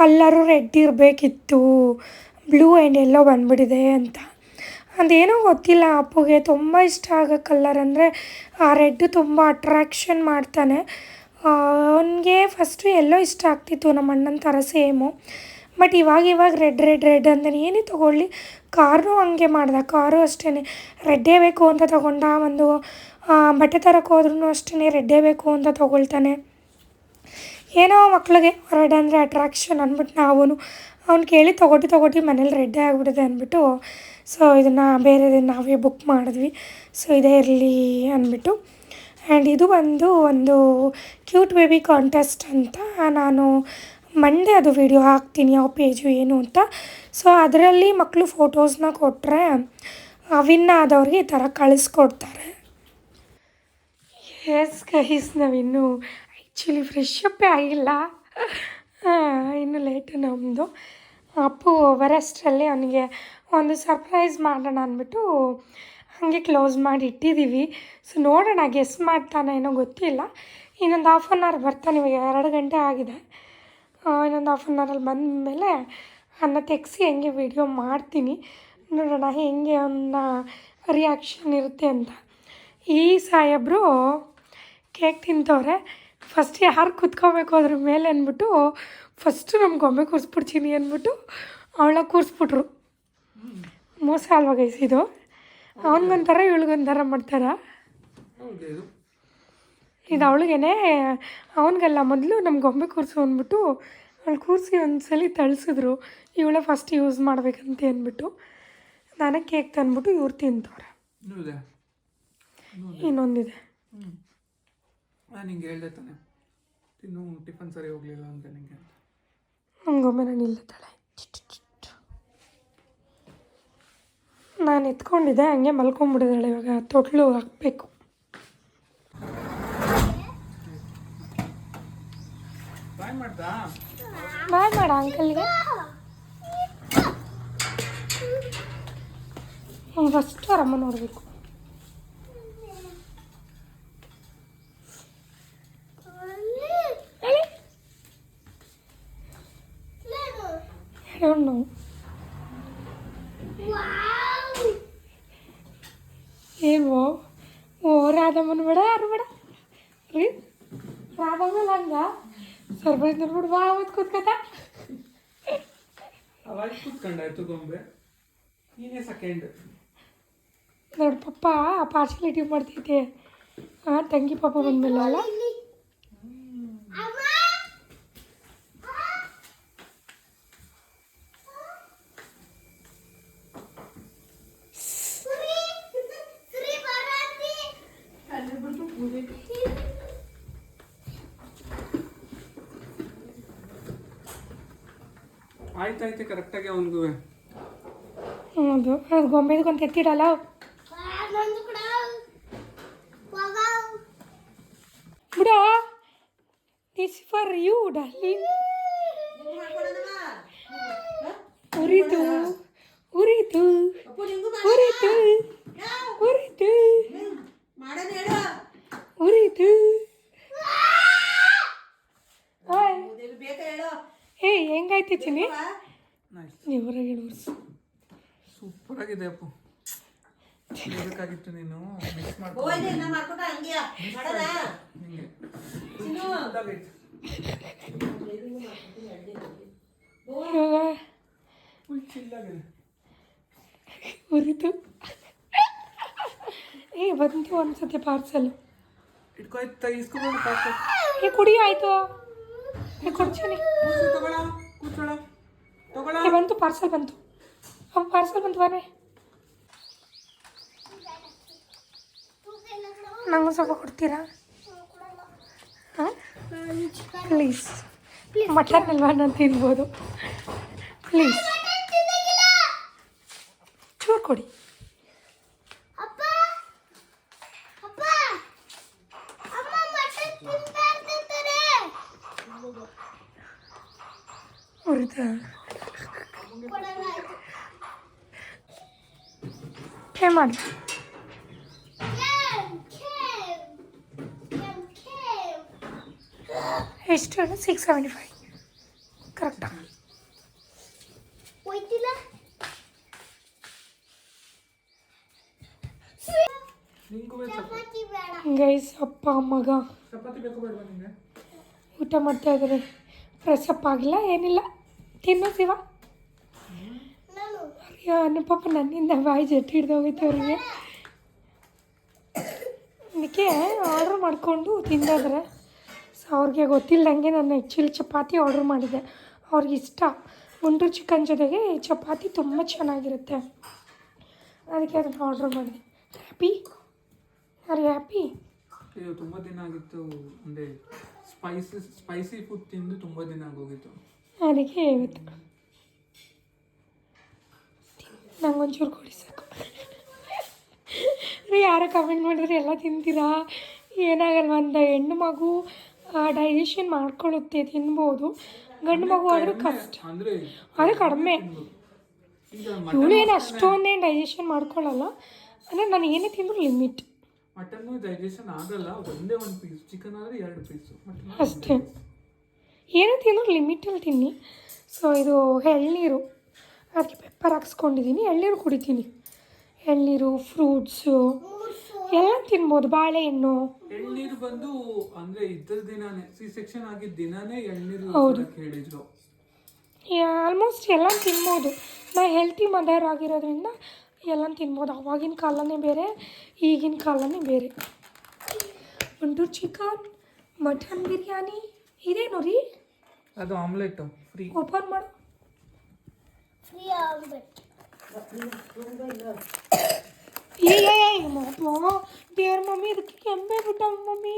ಕಲ್ಲರು ರೆಡ್ ಇರಬೇಕಿತ್ತು, ಬ್ಲೂ ಆ್ಯಂಡ್ ಎಲ್ಲೋ ಬಂದ್ಬಿಟ್ಟಿದೆ ಅಂತ. ಅದೇನೋ ಗೊತ್ತಿಲ್ಲ ಅಪ್ಪುಗೆ, ತುಂಬ ಇಷ್ಟ ಆಗೋ ಕಲ್ಲರ್ ಅಂದರೆ ಆ ರೆಡ್ ತುಂಬ ಅಟ್ರಾಕ್ಷನ್ ಮಾಡ್ತಾನೆ. ಅವನಿಗೆ ಫಸ್ಟು ಎಲ್ಲೋ ಇಷ್ಟ ಆಗ್ತಿತ್ತು ನಮ್ಮ ಅಣ್ಣನ ಥರ ಸೇಮು. ಬಟ್ ಇವಾಗ ಇವಾಗ ರೆಡ್ ರೆಡ್ ರೆಡ್ ಅಂತಾನೆ ಏನೇ ತೊಗೊಳ್ಳಿ ಕಾರು ಹಂಗೆ ಮಾಡ್ದೆ, ಕಾರು ಅಷ್ಟೇ ರೆಡ್ಡೇ ಬೇಕು ಅಂತ ತೊಗೊಂಡ, ಒಂದು ಬಟ್ಟೆ ತರಕ್ಕೆ ಹೋದ್ರೂ ಅಷ್ಟೇ ರೆಡ್ಡೇ ಬೇಕು ಅಂತ ತೊಗೊಳ್ತಾನೆ. ಏನೋ ಮಕ್ಳಿಗೆ ರೆಡ್ ಅಂದರೆ ಅಟ್ರಾಕ್ಷನ್ ಅಂದ್ಬಿಟ್ಟು ನಾವು ಅವ್ನು ಕೇಳಿ ತೊಗೊಟ್ಟು ತೊಗೊಟ್ಟು ಮನೇಲಿ ರೆಡ್ಡೇ ಆಗಿಬಿಟ್ಟಿದೆ ಅಂದ್ಬಿಟ್ಟು ಸೊ ಇದನ್ನು ಬೇರೆ ನಾವೇ ಬುಕ್ ಮಾಡಿದ್ವಿ. ಸೊ ಇದೇ ಇರಲಿ ಅಂದ್ಬಿಟ್ಟು. ಆ್ಯಂಡ್ ಇದು ಬಂದು ಒಂದು ಕ್ಯೂಟ್ ಬೇಬಿ ಕಾಂಟೆಸ್ಟ್ ಅಂತ ನಾನು ಮಂಡೇ ಅದು ವಿಡಿಯೋ ಹಾಕ್ತೀನಿ ಯಾವ ಪೇಜು ಏನು ಅಂತ. ಸೊ ಅದರಲ್ಲಿ ಮಕ್ಕಳು ಫೋಟೋಸ್ನ ಕೊಟ್ಟರೆ ವಿನ್ ಆದವ್ರಿಗೆ ಈ ಥರ ಕಳಿಸ್ಕೊಡ್ತಾರೆ. ಎಸ್ ಕಹಿಸ್ ನಾವಿನ್ನೂ ಆ್ಯಕ್ಚುಲಿ ಫ್ರೆಶ್ ಅಪ್ಪೇ ಆಗಿಲ್ಲ. ಇನ್ನು ಲೇಟು ನಮ್ಮದು ಅಪ್ಪು ಓವರಷ್ಟರಲ್ಲಿ ಅವನಿಗೆ ಒಂದು ಸರ್ಪ್ರೈಸ್ ಮಾಡೋಣ ಅಂದ್ಬಿಟ್ಟು ಹಾಗೆ ಕ್ಲೋಸ್ ಮಾಡಿ ಇಟ್ಟಿದ್ದೀವಿ ಸೊ ನೋಡೋಣ ಗೆಸ್ ಮಾಡ್ತಾನೆ ಏನೋ ಗೊತ್ತಿಲ್ಲ. ಇನ್ನೊಂದು ಹಾಫ್ ಆನ್ ಅವರ್ ಬರ್ತಾನೆ, ಇವಾಗ ಎರಡು ಗಂಟೆ ಆಗಿದೆ. ಇನ್ನೊಂದು ಹಾಫ್ ಆನ್ ಅವರಲ್ಲಿ ಬಂದಮೇಲೆ ಅನ್ನ ತೆಗೆಸಿ ಹೆಂಗೆ ವಿಡಿಯೋ ಮಾಡ್ತೀನಿ. ನೋಡೋಣ ಹೆಂಗೆ ಅವನ್ನ ರಿಯಾಕ್ಷನ್ ಇರುತ್ತೆ ಅಂತ. ಈ ಸಾಹೇಬ್ರು ಕೇಕ್ ತಿಂತವ್ರೆ. ಫಸ್ಟ್ ಯಾರು ಕುತ್ಕೋಬೇಕು ಅದ್ರ ಮೇಲೆ ಅಂದ್ಬಿಟ್ಟು ಫಸ್ಟು ನಮ್ಮ ಗೊಂಬೆ ಕೂರಿಸ್ಬಿಡ್ತೀನಿ ಅಂದ್ಬಿಟ್ಟು ಅವಳ ಕೂರಿಸ್ಬಿಟ್ರು. ಮೋಸ ಅಲ್ವಾ ಗೈಸ್ ಇದು? ಅವನಿಗೊಂಥರ ಇವಳಿಗೊಂಥರ ಮಾಡ್ತಾರ? ಇದು. ಅವಳಿಗೇನೆ ಅವನಿಗಲ್ಲ ಮೊದಲು ನಮ್ಮ ಗೊಂಬೆ ಕೂರಿಸು ಅಂದ್ಬಿಟ್ಟು ಅವಳು ಕೂರಿಸಿ ಒಂದ್ಸಲಿ ತಳಿಸಿದ್ರು. ಇವಳೇ ಫಸ್ಟ್ ಯೂಸ್ ಮಾಡ್ಬೇಕಂತ ಅಂದ್ಬಿಟ್ಟು ನಾನೇ ಕೇಕ್ ತಂದ್ಬಿಟ್ಟು ಇವ್ರು ತಿಂತವ್ರೆ. ಇನ್ನೊಂದಿದೆ? ನಾನು ಹಿಂಗೆ ಹೇಳ್ದೆ ತಾನೆ. ತಿನ್ನು ಟಿಫನ್ ಸರಿ ಹೋಗಲಿಲ್ಲ ಅಂತ ನಿಂಗೆ ಗೊಂಬೆ ನಾನು ಇಲ್ಲ ತಳೆ ನಾನು ಎತ್ಕೊಂಡಿದ್ದೆ ಹಂಗೆ ಮಲ್ಕೊಂಡ್ಬಿಟ್ಟಿದ್ದಾಳೆ ಇವಾಗ. ತೊಟ್ಲು ಹಾಕಬೇಕು. ಬಾಯ್ ಮಾಡ್ದಾ ಬಾಯ್ ಮಾಡ ಅಂಕಲ್ಗೆ. ಫಸ್ಟ್ ಅವರಮ್ಮ ನೋಡಬೇಕು ಹೇಳು ಏನು ಓ ರಾಧಮ್ಮನ ಬೇಡ ಯಾರು ಬೇಡ? ರೀ? ರಾಧಮ್ಮ ಲಂಗ ಸರ್ಪ್ರೈಸ್ ನೋಡ್ಬಿಡು ಬಾ ಅವತ್ತು ಕೂತ್ಕತ. ಅವಾಗ ಕೂತ್ಕೊಂಡಾಯ್ತು ಗೊಂಬೆ. ನೀನೇ ಸೆಕೆಂಡ್ ನೋಡಿ ಪಪ್ಪ ಪಾರ್ಶಾಲಿಟಿ ಮಾಡ್ತೈತೆ. ಹಾಂ ತಂಗಿ ಪಾಪ ಬಂದ್ಮೇಲೆ ಅಲ್ಲ? ಆಯ್ತಾಯ್ತು ಕರೆಕ್ಟಾಗಿ ಅವನಿಗೂ ಹೌದು. ಅದು ಗೊಂಬೆದಕ್ಕೊಂದು ಎತ್ತಿಡಲ್ಲ ಬಿಡ. ದಿಸ್ ಫಾರ್ ಯು ಡಾರ್ಲಿಂಗ್ ಉರಿತು ಅಪ್ಪು ಬೇಕಾಗಿತ್ತು ನೀನು ಮಿಸ್ ಮಾಡ್ಕೊಂಡು ನಿಂಗೆ ಚಿಕ್ಕದಾಗೈತೆ. ಇವಾಗ ಫುಲ್ ಚಿಲ್ಲಾಗಿದೆ ಉರಿತು ಏ ಬಂತು ಅನ್ಸುತ್ತೆ ಪಾರ್ಸಲ್ ಇಟ್ಕೋ ಆಯ್ತಾ ಇಸ್ಕೊಂಡು ಪಾಪ ಏ ಕುಡಿ ಆಯ್ತು ಏ ಕೊಡ್ತೀನಿ ಕೂಸು ತಗೊಳ ಕೂತ್ಕೊಳ್ಳ ತಗೊಳ ಏ ಬಂತು ಪಾರ್ಸಲ್ ಬಂತು ಅವ್ ಪಾರ್ಸಲ್ ಬಂತು ಬನ್ನಿ ನಂಗೂ ಸ್ವಲ್ಪ ಕೊಡ್ತೀರಾ? ಹಾಂ? ಪ್ಲೀಸ್ ಮಟನ್ ಅಲ್ವಾ ನಾನು ತಿನ್ಬೋದು ಪ್ಲೀಸ್ ಚೂರು ಕೊಡಿ. ಉರಿತಾ ಪೇ ಮಾಡಿ. ಎಷ್ಟು ಸಿಕ್ಸ್ ಸೆವೆಂಟಿ ಫೈವ್ ಕರೆಕ್ಟಾ ಗೈಸ್ ಅಪ್ಪ ಮಗ. ಊಟ ಮಾಡ್ತಾ ಇದ್ದಾರೆ. ಫ್ರೆಶ್ ಅಪ್ ಆಗಿಲ್ಲ ಏನಿಲ್ಲ. ತಿನ್ನು ಶಿವ. ಅಯ್ಯೋ ಅನ್ನ ಪಾಪ ನನ್ನಿಂದ ಬಾಯಿ ಜಟ್ಟಿ ಹಿಡ್ದು ಹೋಗೈತೆ ಅವ್ರಿಗೆ. ಅದಕ್ಕೆ ಆರ್ಡ್ರ್ ಮಾಡಿಕೊಂಡು ತಿಂದಾದ್ರೆ. ಅವ್ರಿಗೆ ಗೊತ್ತಿಲ್ಲದಂಗೆ ನಾನು ಆ್ಯಕ್ಚುಲಿ ಚಪಾತಿ ಆರ್ಡ್ರ್ ಮಾಡಿದ್ದೆ. ಅವ್ರಿಗೆ ಇಷ್ಟ. ಗುಂಟೂರು ಚಿಕನ್ ಜೊತೆಗೆ ಚಪಾತಿ ತುಂಬ ಚೆನ್ನಾಗಿರುತ್ತೆ. ಅದಕ್ಕೆ ಅದನ್ನು ಆರ್ಡ್ರ್ ಮಾಡಿದೆ. ಹ್ಯಾಪಿ ಆರ್ ಹ್ಯಾಪಿ ಅಯ್ಯೋ ತುಂಬ ದಿನ ಆಗಿತ್ತು. ಅಂದರೆ ಸ್ಪೈಸಿ ಸ್ಪೈಸಿ ಫುಡ್ ತಿಂದು ತುಂಬ ದಿನ ಆಗೋಗಿತ್ತು. ಅದಕ್ಕೆ ಇವತ್ತು ನಂಗೊಂಚೂರು ಕೊಡಿ ಸಾಕು. ರೀ ಯಾರೋ ಕಮೆಂಟ್ ಮಾಡಿದ್ರೆ ಎಲ್ಲ ತಿಂತೀರಾ? ಏನಾಗಲ್ಲ ಒಂದು ಹೆಣ್ಣು ಮಗು ಡೈಜೆಷನ್ ಮಾಡ್ಕೊಳ್ಳುತ್ತೆ ತಿನ್ಬೋದು. ಗಂಡು ಮಗು ಆದರೂ ಕಷ್ಟ. ಆದರೆ ಕಡಿಮೆ. ಇವಳೇನು ಅಷ್ಟೊಂದೇನು ಡೈಜೆಷನ್ ಮಾಡ್ಕೊಳ್ಳಲ್ಲ. ಅಂದರೆ ನಾನು ಏನೇ ತಿಂದರೂ ಲಿಮಿಟ್ ಮಟನ್ ಡೈಜೆಷನ್ ಆಗಲ್ಲ ಒಂದೇ ಒಂದು ಪೀಸ್ ಚಿಕನ್ ಆದ್ರೆ ಎರಡು ಪೀಸು ಅಷ್ಟೇ. ಏನೇ ತಿಂದರೂ ಲಿಮಿಟಲ್ಲಿ ತಿನ್ನಿ. ಸೊ ಇದು ಎಳ್ನೀರು. ಅದಕ್ಕೆ ಪೆಪ್ಪರ್ ಹಾಕ್ಸ್ಕೊಂಡಿದ್ದೀನಿ ಎಳ್ನೀರು ಕುಡಿತೀನಿ. ಎಳ್ನೀರು ಫ್ರೂಟ್ಸು ಎಲ್ಲ ತಿನ್ಬೋದು ಬಾಳೆಹಣ್ಣು. ಎಳ್ನೀರು ಬಂದು ಅಂದ್ರೆ ಇದ್ರ ದಿನಾನೇ ಸಿ ಸೆಕ್ಷನ್ ಆಗಿದ್ದ ದಿನಾನೇ ಎಳ್ನೀರು ಹೌದು. ಹೇಳಿದ್ರು. ಆಲ್ಮೋಸ್ಟ್ ಎಲ್ಲ ತಿನ್ಬೋದು. ನಾ ಹೆಲ್ತಿ ಮದರ್ ಆಗಿರೋದ್ರಿಂದ ಎಲ್ಲ ತಿನ್ಬೋದು. ಅವಾಗಿನ ಕಾಲನೇ ಬೇರೆ ಈಗಿನ ಕಾಲನೇ ಬೇರೆ. ಒಂದು ಚಿಕನ್ ಮಟನ್ ಬಿರಿಯಾನಿ ಇದೇನು ರೀ ಅದು ಆಮ್ಲೆಟ್ ಫ್ರೀ ಓಪನ್ ಮಾಡು. ಏ ದೇವ್ರ ಮಮ್ಮಿ ಇದಕ್ಕೆ ಕೆಂಪೆ ಬಿಟ್ಟ ಮಮ್ಮಿ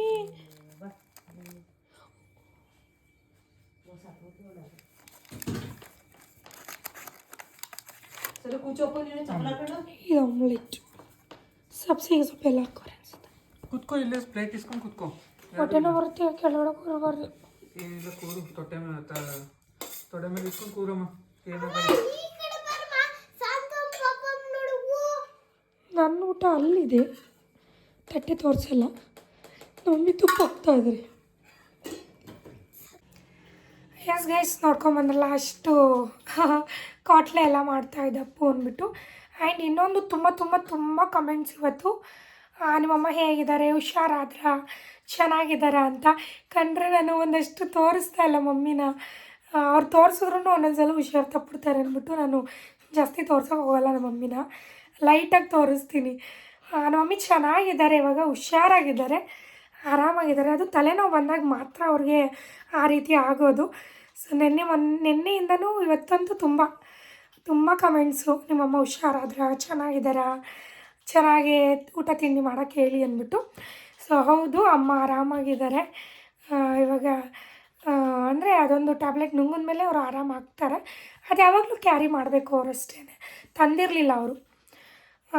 ಇದು ಆಮ್ಲೆಟ್ ಸಬ್ಸಿಗೆ ಸ್ವಲ್ಪ ಎಲ್ಲ ಹಾಕೋರೆ ಅನ್ಸುತ್ತೆ ಕುತ್ಕೋ ಇಲ್ಲೇ ಪ್ಲೇಟ್ ಇಸ್ಕೊಂಡು ಕುತ್ಕೋ ಹೊಟ್ಟೆನೂ ಬರುತ್ತೆ ಕೆಳಗಡೆ ಕೂರಬಾರ್ದು ಏನಿಲ್ಲ ಕೂರು ತೊಟ್ಟೆ ಮೇಲೆ ತ- ತೊಡೆ ಮೇಲೆ ಇಸ್ಕೊಂಡು ಕೂರಮ್ಮ ಏನಾಗಲ್ಲ ನನ್ನ ಊಟ ಅಲ್ಲಿದೆ. ತಟ್ಟೆ ತೋರಿಸಲ್ಲ. ಮಮ್ಮಿ ತುಪ್ಪ ಹಾಕ್ತಾ ಇದ್ರಿ ಎಸ್ ಗೈಸ್ ನೋಡ್ಕೊಂಬಂದ್ರಲ್ಲ ಅಷ್ಟು ಕಾಟ್ಲೆ ಎಲ್ಲ ಮಾಡ್ತಾ ಇದ್ದ ಅಪ್ಪು ಅಂದ್ಬಿಟ್ಟು. ಆ್ಯಂಡ್ ಇನ್ನೊಂದು ತುಂಬ ತುಂಬ ತುಂಬ ಕಮೆಂಟ್ಸ್ ಇವತ್ತು. ನಿಮ್ಮಮ್ಮ ಹೇಗಿದ್ದಾರೆ? ಹುಷಾರಾದ್ರ? ಚೆನ್ನಾಗಿದ್ದಾರಾ ಅಂತ. ಕಂಡ್ರೆ ನಾನು ಒಂದಷ್ಟು ತೋರಿಸ್ತಾ ಇಲ್ಲ ಮಮ್ಮಿನ. ಅವ್ರು ತೋರಿಸಿದ್ರು ಒಂದೊಂದು ಸಲ ಹುಷಾರು ತಪ್ಪಿಡ್ತಾರೆ ಅಂದ್ಬಿಟ್ಟು ನಾನು ಜಾಸ್ತಿ ತೋರ್ಸೋಕೆ ಹೋಗಲ್ಲ ನಮ್ಮ ಮಮ್ಮಿನ ಲೈಟಾಗಿ ತೋರಿಸ್ತೀನಿ. ಮಮ್ಮಿ ಚೆನ್ನಾಗಿದ್ದಾರೆ, ಇವಾಗ ಹುಷಾರಾಗಿದ್ದಾರೆ, ಆರಾಮಾಗಿದ್ದಾರೆ. ಅದು ತಲೆನೋವು ಬಂದಾಗ ಮಾತ್ರ ಅವ್ರಿಗೆ ಆ ರೀತಿ ಆಗೋದು. ಸೊ ನಿನ್ನೆ ಒನ್ ನಿನ್ನೆಯಿಂದನೂ ಇವತ್ತಂತೂ ತುಂಬ ತುಂಬ ಕಮೆಂಟ್ಸು, ನಿಮ್ಮಮ್ಮ ಹುಷಾರಾದ್ರ? ಚೆನ್ನಾಗಿದ್ದಾರಾ? ಚೆನ್ನಾಗಿ ಊಟ ತಿಂಡಿ ಮಾಡೋಕ್ಕೆ ಹೇಳಿ ಅಂದ್ಬಿಟ್ಟು. ಸೊ ಹೌದು, ಅಮ್ಮ ಆರಾಮಾಗಿದ್ದಾರೆ. ಇವಾಗ ಅಂದರೆ ಅದೊಂದು ಟ್ಯಾಬ್ಲೆಟ್ ನುಂಗಿದ ಮೇಲೆ ಅವರು ಆರಾಮಾಗ್ತಾರೆ. ಅದು ಯಾವಾಗಲೂ ಕ್ಯಾರಿ ಮಾಡಬೇಕು ಅವರಷ್ಟೇ ತಂದಿರಲಿಲ್ಲ ಅವರು.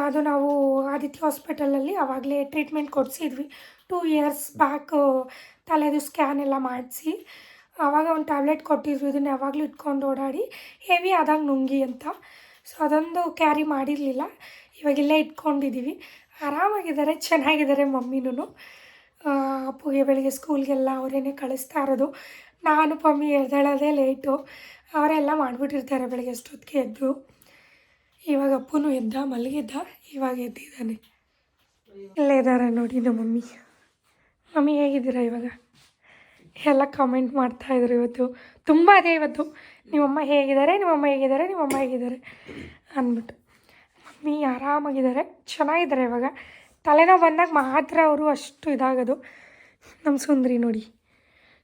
ಅದು ನಾವು ಆದಿತ್ಯ ಹಾಸ್ಪಿಟಲಲ್ಲಿ ಆವಾಗಲೇ ಟ್ರೀಟ್ಮೆಂಟ್ ಕೊಡಿಸಿದ್ವಿ. ಟೂ ಇಯರ್ಸ್ ಬ್ಯಾಕ್ ತಲೆದು ಸ್ಕ್ಯಾನ್ ಎಲ್ಲ ಮಾಡಿಸಿ ಆವಾಗ ಒಂದು ಟ್ಯಾಬ್ಲೆಟ್ ಕೊಟ್ಟಿದ್ವಿ. ಇದನ್ನು ಯಾವಾಗಲೂ ಇಟ್ಕೊಂಡು ಓಡಾಡಿ ಹೆವಿ ಆದಾಗ ನುಂಗಿ ಅಂತ. ಸೊ ಅದೊಂದು ಕ್ಯಾರಿ ಮಾಡಿರಲಿಲ್ಲ. ಇವಾಗ ಇಲ್ಲೇ ಇಟ್ಕೊಂಡಿದ್ದೀವಿ ಆರಾಮಾಗಿದ್ದಾರೆ, ಚೆನ್ನಾಗಿದ್ದಾರೆ ಮಮ್ಮಿನೂ ಅಪ್ಪುಗೆ ಬೆಳಿಗ್ಗೆ ಸ್ಕೂಲ್ಗೆಲ್ಲ ಅವರೇನೆ ಕಳಿಸ್ತಾ ಇರೋದು. ನಾನು ಪಮ್ಮಿ ಎದ್ದೇಳೋದೇ ಲೇಟು ಅವರೆಲ್ಲ ಮಾಡಿಬಿಟ್ಟಿರ್ತಾರೆ ಬೆಳಗ್ಗೆ ಅಷ್ಟೊತ್ತಿಗೆ ಎದ್ದು. ಇವಾಗ ಅಪ್ಪನೂ ಎದ್ದ, ಮಲಗಿದ್ದ, ಇವಾಗ ಎದ್ದಿದ್ದಾನೆ. ಇಲ್ಲೇ ಇದ್ದಾರೆ ನೋಡಿ ನಮ್ಮ ಮಮ್ಮಿ. ಮಮ್ಮಿ ಹೇಗಿದ್ದೀರಾ ಇವಾಗ? ಎಲ್ಲ ಕಾಮೆಂಟ್ ಮಾಡ್ತಾ ಇದ್ರು ಇವತ್ತು. ತುಂಬ ಅದೇ ಇವತ್ತು. ನಿಮ್ಮಮ್ಮ ಹೇಗಿದ್ದಾರೆ ನಿಮ್ಮಮ್ಮ ಹೇಗಿದ್ದಾರೆ ನಿಮ್ಮಮ್ಮ ಹೇಗಿದ್ದಾರೆ ಅಂದ್ಬಿಟ್ಟು. ಮಮ್ಮಿ ಆರಾಮಾಗಿದ್ದಾರೆ, ಚೆನ್ನಾಗಿದ್ದಾರೆ ಇವಾಗ. ತಲೆನೋವು ಬಂದಾಗ ಮಾತ್ರ ಅವರು ಅಷ್ಟು ಇದಾಗೋದು. ನಮ್ಮ ಸುಂದರಿ ನೋಡಿ.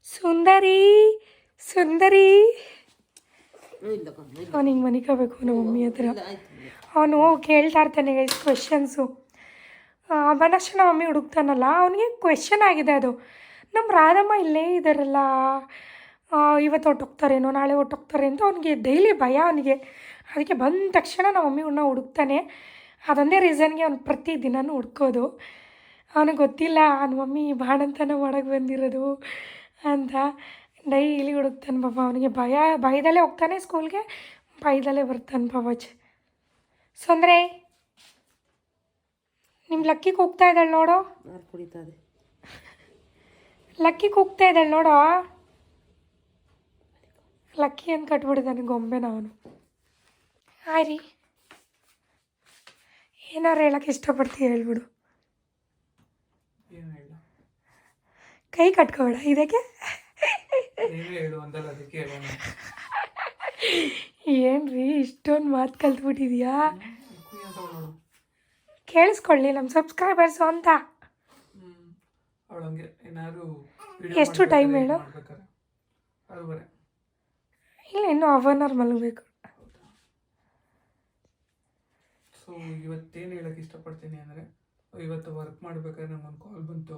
ಸುಂದರಿ ಸುಂದರಿ. ಅವನಿಗೆ ಮನಿಕೋಬೇಕು ನಮ್ಮ ಮಮ್ಮಿ ಹತ್ರ. ಅವನು ಕೇಳ್ತಾ ಇರ್ತಾನೆ ಗೈಸ್ ಕ್ವೆಶನ್ಸು ಅವನಷ್ಟು ನಮ್ಮ ಮಮ್ಮಿ ಹುಡುಕ್ತಾನಲ್ಲ ಅವನಿಗೆ ಕ್ವೆಶನ್ ಆಗಿದೆ ಅದು. ನಮ್ಮ ರಾಧಮ್ಮ ಇಲ್ಲೇ ಇದ್ದಾರಲ್ಲ ಇವತ್ತು ಹೊಟ್ಟೋಗ್ತಾರೇನೋ ನಾಳೆ ಹೊಟ್ಟೋಗ್ತಾರೆ ಅಂತ ಅವನಿಗೆ ಡೈಲಿ ಭಯ ಅವನಿಗೆ. ಅದಕ್ಕೆ ಬಂದ ತಕ್ಷಣ ನಮ್ಮ ಮಮ್ಮಿ ಅವನ್ನ ಹುಡುಕ್ತಾನೆ. ಅದೊಂದೇ ರೀಸನ್ಗೆ ಅವ್ನು ಪ್ರತಿ ದಿನನೂ ಹುಡ್ಕೋದು. ಅವನಿಗೆ ಗೊತ್ತಿಲ್ಲ ಅವ್ನ ಮಮ್ಮಿ ಬಾಣಂತನ ಮಾಡೋಕ್ಕೆ ಬಂದಿರೋದು ಅಂತ. ಡೈಲಿ ಹುಡುಕ್ತಾನೆ ಪಾಪ. ಅವನಿಗೆ ಭಯ ಭಯದಲ್ಲೇ ಹೋಗ್ತಾನೆ ಸ್ಕೂಲ್ಗೆ ಭಯದಲ್ಲೇ ಬರ್ತಾನೆ ಪಾಪಚ್ ಸೊಂದ್ರೆ ನಿಮ್ಮ ಲಕ್ಕಿಗೆ ಹೋಗ್ತಾ ಇದ್ದಾಳೆ ನೋಡು. ಲಕ್ಕಿಗೆ ಹೋಗ್ತಾ ಲಕ್ಕಿ ಕೂಗ್ತಾ ಇದ್ದಾಳೆ ನೋಡೋ. ಲಕ್ಕಿ ಅಂತ ಕಟ್ಬಿಟ್ಟಿದ್ದಾನೆ ಗೊಂಬೆನ ಅವನು. ಹಾಯ್ ರೀ. ಏನಾರು ಹೇಳಕ್ಕೆ ಇಷ್ಟಪಡ್ತೀವಿ ಹೇಳ್ಬಿಡು. ಕೈ ಕಟ್ಕೋಬೇಡ. ಇದಕ್ಕೆ? ನೀವೇ ಹೇಳು ಒಂದಲ್ಲ ಅದಕ್ಕೆ ಹೇಳೋಣ. ಏನ್ರಿ ಇಷ್ಟೊಂದು ಮಾತು ಕಲ್ತ್ಬಿಟ್ಟಿದ್ಯಾ? ಕೇಳಿಸ್ಕೊಳ್ಳಿ ನಮ್ಮ ಸಬ್ಸ್ಕ್ರೈಬರ್ಸು ಅಂತ. ಏನಾದ್ರು ಎಷ್ಟು ಟೈಮ್ ಹೇಳು? ಇಲ್ಲ ಇನ್ನೂ ಅವನ್ ಅವರ್ ಮಲಗಬೇಕು. ಸೊ ಇವತ್ತೇನು ಹೇಳಕ್ಕೆ ಇಷ್ಟಪಡ್ತೀನಿ ಅಂದರೆ ಇವತ್ತು ವರ್ಕ್ ಮಾಡ್ಬೇಕಾದ್ರೆ ನಮ್ಗೊಂದು ಕಾಲ್ ಬಂತು.